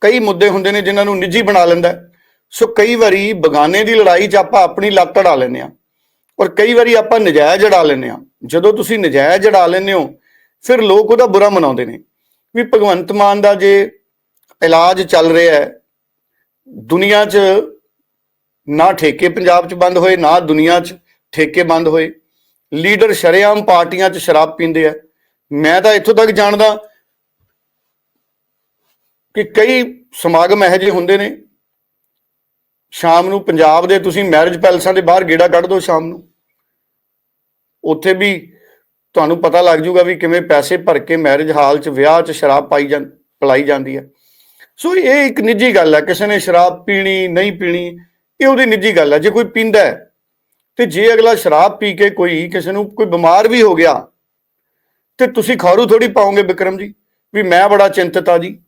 ਕਈ ਮੁੱਦੇ ਹੁੰਦੇ ਨੇ ਜਿਨ੍ਹਾਂ ਨੂੰ ਨਿੱਜੀ ਬਣਾ ਲੈਂਦਾ ਹੈ। ਸੋ ਕਈ ਵਾਰੀ ਬਗਾਨੇ ਦੀ ਲੜਾਈ 'ਚ ਆਪਾਂ ਆਪਣੀ ਲੱਤ ਅੜਾ ਲੈਂਦੇ ਆ ਔਰ ਕਈ ਵਾਰੀ ਆਪਾਂ ਨਜਾਇਜ਼ ਅੜਾ ਲੈਂਦੇ ਆ ਜਦੋਂ ਤੁਸੀਂ ਨਜਾਇਜ਼ ਅੜਾ ਲੈਂਦੇ ਹੋ, ਫਿਰ ਲੋਕ ਉਹਦਾ ਬੁਰਾ ਮਨਾਉਂਦੇ ਨੇ। ਵੀ ਭਗਵੰਤ ਮਾਨ ਦਾ ਜੇ ਇਲਾਜ ਚੱਲ ਰਿਹਾ ਹੈ, ਦੁਨੀਆ 'ਚ ਨਾ ਠੇਕੇ ਪੰਜਾਬ 'ਚ ਬੰਦ ਹੋਏ, ਨਾ ਦੁਨੀਆ 'ਚ ਠੇਕੇ ਬੰਦ ਹੋਏ। ਲੀਡਰ ਸ਼ਰੇਆਮ ਪਾਰਟੀਆਂ 'ਚ ਸ਼ਰਾਬ ਪੀਂਦੇ ਆ। ਮੈਂ ਤਾਂ ਇੱਥੋਂ ਤੱਕ ਜਾਣਦਾ ਕਿ ਕਈ ਸਮਾਗਮ ਇਹੋ ਜਿਹੇ ਹੁੰਦੇ ਨੇ ਸ਼ਾਮ ਨੂੰ ਪੰਜਾਬ ਦੇ ਤੁਸੀਂ ਮੈਰਿਜ ਪੈਲਸਾਂ ਦੇ ਬਾਹਰ ਗੇੜਾ ਕੱਢ ਦਿਓ ਸ਼ਾਮ ਨੂੰ। ਉੱਥੇ ਵੀ ਤੁਹਾਨੂੰ ਪਤਾ ਲੱਗ ਜਾਊਗਾ ਵੀ ਕਿਵੇਂ ਪੈਸੇ ਭਰ ਕੇ ਮੈਰਿਜ ਹਾਲ 'ਚ ਵਿਆਹ 'ਚ ਸ਼ਰਾਬ ਪਾਈ ਜਾਂ ਪਲਾਈ ਜਾਂਦੀ ਹੈ। ਸੋ ਇਹ ਇੱਕ ਨਿੱਜੀ ਗੱਲ ਹੈ, ਕਿਸੇ ਨੇ ਸ਼ਰਾਬ ਪੀਣੀ, ਨਹੀਂ ਪੀਣੀ, ਇਹ ਉਹਦੀ ਨਿੱਜੀ ਗੱਲ ਹੈ। ਜੇ ਕੋਈ ਪੀਂਦਾ ਹੈ, ਤੇ ਜੇ ਅਗਲਾ ਸ਼ਰਾਬ ਪੀ ਕੇ ਕੋਈ ਕਿਸੇ ਨੂੰ ਕੋਈ ਬਿਮਾਰ ਵੀ ਹੋ ਗਿਆ, ਤੇ ਤੁਸੀਂ ਖਾਰੂ ਥੋੜੀ ਪਾਓਗੇ ਵਿਕਰਮ ਜੀ, ਵੀ ਮੈਂ ਬੜਾ ਚਿੰਤਤ ਆ ਜੀ।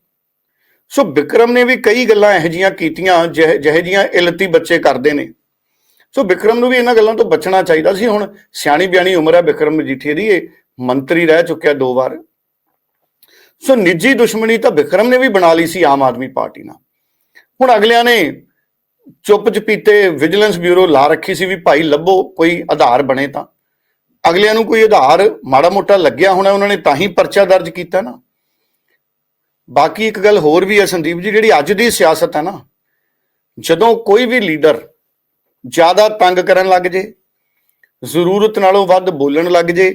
ਸੋ ਵਿਕਰਮ ਨੇ ਵੀ ਕਈ ਗੱਲਾਂ ਇਹੋ ਜੀਆਂ ਕੀਤੀਆਂ, ਜਿਹੇ ਜਿਹੇ ਜੀਆਂ ਇਲਤੀ ਬੱਚੇ ਕਰਦੇ ਨੇ। ਸੋ ਵਿਕਰਮ ਨੂੰ ਵੀ ਇਹਨਾਂ ਗੱਲਾਂ ਤੋਂ ਬਚਣਾ ਚਾਹੀਦਾ ਸੀ। ਹੁਣ ਸਿਆਣੀ ਬਿਆਣੀ ਉਮਰ ਹੈ ਵਿਕਰਮ ਮਜੀਠੀਆ ਦੀ, ਇਹ ਮੰਤਰੀ ਰਹਿ ਚੁੱਕਿਆ ਦੋ ਵਾਰ। ਸੋ ਨਿੱਜੀ ਦੁਸ਼ਮਣੀ ਤਾਂ ਵਿਕਰਮ ਨੇ ਵੀ ਬਣਾ ਲਈ ਸੀ ਆਮ ਆਦਮੀ ਪਾਰਟੀ ਨਾਲ। ਹੁਣ ਅਗਲਿਆਂ ਨੇ ਚੁੱਪ ਚਪੀਤੇ ਵਿਜੀਲੈਂਸ ਬਿਊਰੋ ਲਾ ਰੱਖੀ ਸੀ ਵੀ ਭਾਈ ਲੱਭੋ, ਕੋਈ ਆਧਾਰ ਬਣੇ ਤਾਂ। ਅਗਲਿਆਂ ਨੂੰ ਕੋਈ ਆਧਾਰ ਮਾੜਾ ਮੋਟਾ ਲੱਗਿਆ ਹੋਣਾ, ਉਹਨਾਂ ਨੇ ਤਾਂ ਹੀ ਪਰਚਾ ਦਰਜ ਕੀਤਾ ਨਾ। ਬਾਕੀ ਇੱਕ ਗੱਲ ਹੋਰ ਵੀ ਹੈ ਸੰਦੀਪ ਜੀ, ਜਿਹੜੀ ਅੱਜ ਦੀ ਸਿਆਸਤ ਹੈ ਨਾ, ਜਦੋਂ ਕੋਈ ਵੀ ਲੀਡਰ ਜ਼ਿਆਦਾ ਤੰਗ ਕਰਨ ਲੱਗ ਜੇ, ਜ਼ਰੂਰਤ ਨਾਲੋਂ ਵੱਧ ਬੋਲਣ ਲੱਗ ਜੇ,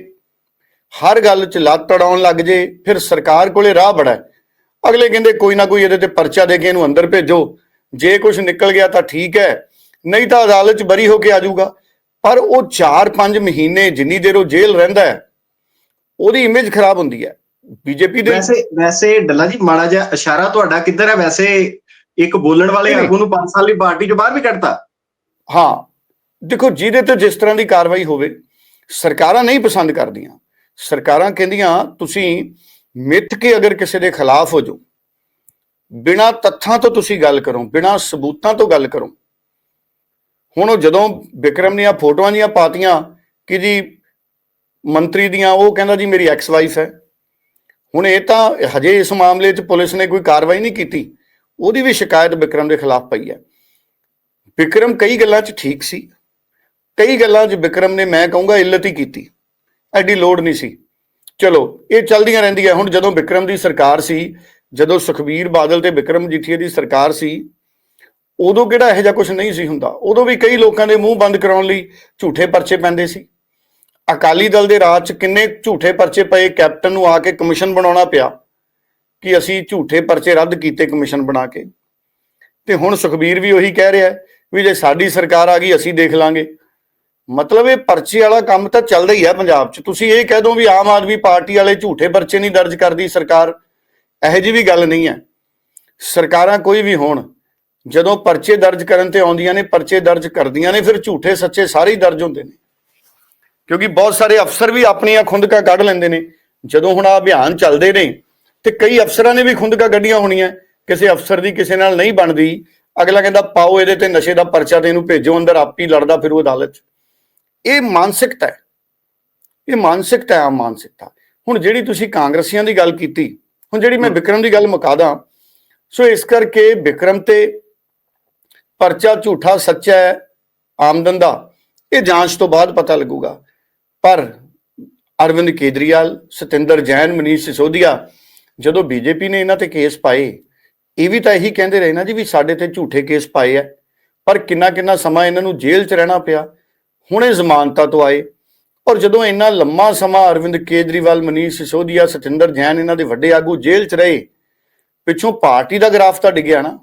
ਹਰ ਗੱਲ 'ਚ ਲੱਤ ਅੜਾਉਣ ਲੱਗ ਜੇ, ਫਿਰ ਸਰਕਾਰ ਕੋਲੇ ਰਾਹ ਬੜਾ ਅਗਲੇ ਕਹਿੰਦੇ ਕੋਈ ਨਾ ਕੋਈ ਇਹਦੇ ਤੇ ਪਰਚਾ ਦੇ ਕੇ ਇਹਨੂੰ ਅੰਦਰ ਭੇਜੋ, ਜੇ ਕੁਝ ਨਿਕਲ ਗਿਆ ਤਾਂ ਠੀਕ ਹੈ, ਨਹੀਂ ਤਾਂ ਅਦਾਲਤ 'ਚ ਬਰੀ ਹੋ ਕੇ ਆ ਜਾਊਗਾ। ਪਰ ਉਹ 4-5 ਮਹੀਨੇ ਜਿੰਨੀ ਦੇਰ ਉਹ ਜੇਲ੍ਹ ਰਹਿੰਦਾ ਹੈ, ਉਹਦੀ ਇਮੇਜ ਖਰਾਬ ਹੁੰਦੀ ਹੈ। ਬੀਜੇਪੀ ਦੇ
ਵੈਸੇ ਵੈਸੇ ਡੱਲਾ ਜੀ ਮਾੜਾ ਜਿਹਾ ਇਸ਼ਾਰਾ ਤੁਹਾਡਾ ਕਿੱਧਰ ਹੈ? ਵੈਸੇ ਇੱਕ ਬੋਲਣ ਵਾਲੇ। ਆਗੂ ਨੂੰ 5 ਸਾਲ ਦੀ ਪਾਰਟੀ ਚੋਂ ਬਾਹਰ ਵੀ ਕੱਢਤਾ।
ਹਾਂ ਦੇਖੋ ਜਿਹਦੇ ਤੇ ਜਿਸ ਤਰ੍ਹਾਂ ਦੀ ਕਾਰਵਾਈ ਹੋਵੇ ਸਰਕਾਰਾਂ ਨਹੀਂ ਪਸੰਦ ਕਰਦੀਆਂ। ਸਰਕਾਰਾਂ ਕਹਿੰਦੀਆਂ ਤੁਸੀਂ ਮਿੱਥ ਕੇ ਅਗਰ ਕਿਸੇ ਦੇ ਖਿਲਾਫ ਹੋ ਜਾਓ ਬਿਨਾਂ ਤੱਥਾਂ ਤੋਂ ਤੁਸੀਂ ਗੱਲ ਕਰੋ ਬਿਨਾਂ ਸਬੂਤਾਂ ਤੋਂ ਗੱਲ ਕਰੋ। ਹੁਣ ਉਹ ਜਦੋਂ ਵਿਕਰਮ ਨੇ ਆ ਫੋਟੋਆਂ ਜੀਆਂ ਪਾਤੀਆਂ ਕਿ ਜੀ ਮੰਤਰੀ ਦੀਆਂ ਉਹ ਕਹਿੰਦਾ ਜੀ ਮੇਰੀ ਐਕਸ ਵਾਈਫ ਹੈ। ਹੁਣ ਇਹ ਤਾਂ ਹਜੇ ਇਸ ਮਾਮਲੇ 'ਚ ਪੁਲਿਸ ਨੇ ਕੋਈ ਕਾਰਵਾਈ ਨਹੀਂ ਕੀਤੀ। ਉਹਦੀ ਵੀ ਸ਼ਿਕਾਇਤ ਵਿਕਰਮ ਦੇ ਖਿਲਾਫ ਪਈ ਹੈ। ਵਿਕਰਮ ਕਈ ਗੱਲਾਂ 'ਚ ਠੀਕ ਸੀ। ਕਈ ਗੱਲਾਂ 'ਚ ਵਿਕਰਮ ਨੇ ਮੈਂ ਕਹੂੰਗਾ ਇੱਲਤ ਹੀ ਕੀਤੀ। ਐਡੀ ਲੋੜ ਨਹੀਂ ਸੀ। ਚਲੋ, ਇਹ ਚੱਲਦੀਆਂ ਰਹਿੰਦੀਆਂ। ਹੁਣ ਜਦੋਂ ਵਿਕਰਮ ਦੀ ਸਰਕਾਰ ਸੀ, ਜਦੋਂ ਸੁਖਬੀਰ ਬਾਦਲ ਤੇ ਵਿਕਰਮ ਜੀਠੀਆ ਦੀ ਸਰਕਾਰ ਸੀ, ਉਦੋਂ ਕਿਹੜਾ ਇਹੋ ਜਿਹਾ ਕੁਝ ਨਹੀਂ ਸੀ ਹੁੰਦਾ। ਉਦੋਂ ਵੀ ਕਈ ਲੋਕਾਂ ਦੇ ਮੂੰਹ ਬੰਦ ਕਰਾਉਣ ਲਈ ਝੂਠੇ ਪਰਚੇ ਪੈਂਦੇ ਸੀ। ਅਕਾਲੀ ਦਲ ਦੇ ਰਾਜ 'ਚ ਕਿੰਨੇ ਝੂਠੇ ਪਰਚੇ ਪਏ, ਕੈਪਟਨ ਨੂੰ ਆ ਕੇ ਕਮਿਸ਼ਨ ਬਣਾਉਣਾ ਪਿਆ ਕਿ ਅਸੀਂ ਝੂਠੇ ਪਰਚੇ ਰੱਦ ਕੀਤੇ ਕਮਿਸ਼ਨ ਬਣਾ ਕੇ। ਤੇ ਹੁਣ ਸੁਖਬੀਰ ਵੀ ਉਹੀ ਕਹਿ ਰਿਹਾ ਵੀ ਜੇ ਸਾਡੀ ਸਰਕਾਰ ਆ ਗਈ, ਅਸੀਂ ਦੇਖ ਲਾਂਗੇ। ਮਤਲਬ ਇਹ ਪਰਚੇ ਵਾਲਾ ਕੰਮ ਤਾਂ ਚੱਲਦਾ ਹੀ ਹੈ ਪੰਜਾਬ 'ਚ। ਤੁਸੀਂ ਇਹ ਕਹਿ ਦੋ ਵੀ ਆਮ ਆਦਮੀ ਪਾਰਟੀ ਵਾਲੇ ਝੂਠੇ ਪਰਚੇ ਨਹੀਂ ਦਰਜ ਕਰਦੀ, ਸਰਕਾਰ ਇਹੋ ਜਿਹੀ ਵੀ ਗੱਲ ਨਹੀਂ ਹੈ। ਸਰਕਾਰਾਂ ਕੋਈ ਵੀ ਹੋਣ, ਜਦੋਂ ਪਰਚੇ ਦਰਜ ਕਰਨ ਤੇ ਆਉਂਦੀਆਂ ਨੇ, ਪਰਚੇ ਦਰਜ ਕਰਦੀਆਂ ਨੇ, ਫਿਰ ਝੂਠੇ ਸੱਚੇ ਸਾਰੇ ਹੀ ਦਰਜ ਹੁੰਦੇ ਨੇ। ਕਿਉਂਕਿ ਬਹੁਤ ਸਾਰੇ ਅਫਸਰ ਵੀ ਆਪਣੀਆਂ ਖੁੰਦਕਾਂ ਕੱਢ ਲੈਂਦੇ ਨੇ। ਜਦੋਂ ਹੁਣ ਆ ਅਭਿਆਨ ਚੱਲਦੇ ਨੇ ਤੇ ਕਈ ਅਫਸਰਾਂ ਨੇ ਵੀ ਖੁੰਦਕਾਂ ਕੱਢੀਆਂ ਹੋਣੀਆਂ। ਕਿਸੇ ਅਫਸਰ ਦੀ ਕਿਸੇ ਨਾਲ ਨਹੀਂ ਬਣਦੀ। ਅਗਲਾ ਕਹਿੰਦਾ ਪਾਓ ਇਹਦੇ ਤੇ ਨਸ਼ੇ ਦਾ ਪਰਚਾ ਤੇ ਇਹਨੂੰ ਭੇਜੋ ਅੰਦਰ ਆਪ ਹੀ ਲੜਦਾ ਫਿਰ ਉਹ ਅਦਾਲਤ 'ਚ। ਇਹ ਮਾਨਸਿਕਤਾ ਹੈ। ਇਹ ਮਾਨਸਿਕਤਾ ਹੈ ਆਮ ਮਾਨਸਿਕਤਾ। ਹੁਣ ਜਿਹੜੀ ਤੁਸੀਂ ਕਾਂਗਰਸੀਆਂ ਦੀ ਗੱਲ ਕੀਤੀ ਹੁਣ ਜਿਹੜੀ ਮੈਂ ਵਿਕਰਮ ਦੀ ਗੱਲ ਮੁਕਾਦਾ ਸੋ ਇਸ ਕਰਕੇ ਵਿਕਰਮ ਤੇ ਪਰਚਾ ਝੂਠਾ ਸੱਚਾ ਹੈ ਆਮਦਨ ਦਾ ਇਹ ਜਾਂਚ ਤੋਂ ਬਾਅਦ ਪਤਾ ਲੱਗੂਗਾ। ਪਰ ਅਰਵਿੰਦ ਕੇਜਰੀਵਾਲ, ਸਤਿੰਦਰ ਜੈਨ, ਮਨੀਸ਼ ਸਿਸੋਦੀਆ ਜਦੋਂ ਬੀਜੇਪੀ ਨੇ ਇਹਨਾਂ ਤੇ ਕੇਸ ਪਾਏ, ਇਹ ਵੀ ਤਾਂ ਇਹੀ ਕਹਿੰਦੇ ਰਹੇ ਨਾ ਜੀ ਵੀ ਸਾਡੇ ਤੇ ਝੂਠੇ ਕੇਸ ਪਾਏ ਐ ਪਰ ਕਿੰਨਾ ਕਿੰਨਾ ਸਮਾਂ ਇਹਨਾਂ ਨੂੰ ਜੇਲ੍ਹ 'ਚ ਰਹਿਣਾ ਪਿਆ, ਹੁਣੇ ਜ਼ਮਾਨਤਾਂ ਤੋਂ ਆਏ, ਔਰ ਜਦੋਂ ਇੰਨਾ ਲੰਮਾ ਸਮਾਂ ਅਰਵਿੰਦ ਕੇਜਰੀਵਾਲ, ਮਨੀਸ਼ ਸਿਸੋਦੀਆ, ਸਤਿੰਦਰ ਜੈਨ ਇਹਨਾਂ ਦੇ ਵੱਡੇ ਆਗੂ ਜੇਲ੍ਹ 'ਚ ਰਹੇ, ਪਿੱਛੋਂ ਪਾਰਟੀ ਦਾ ਗ੍ਰਾਫ ਤਾਂ ਡਿੱਗਿਆ ਨਾ,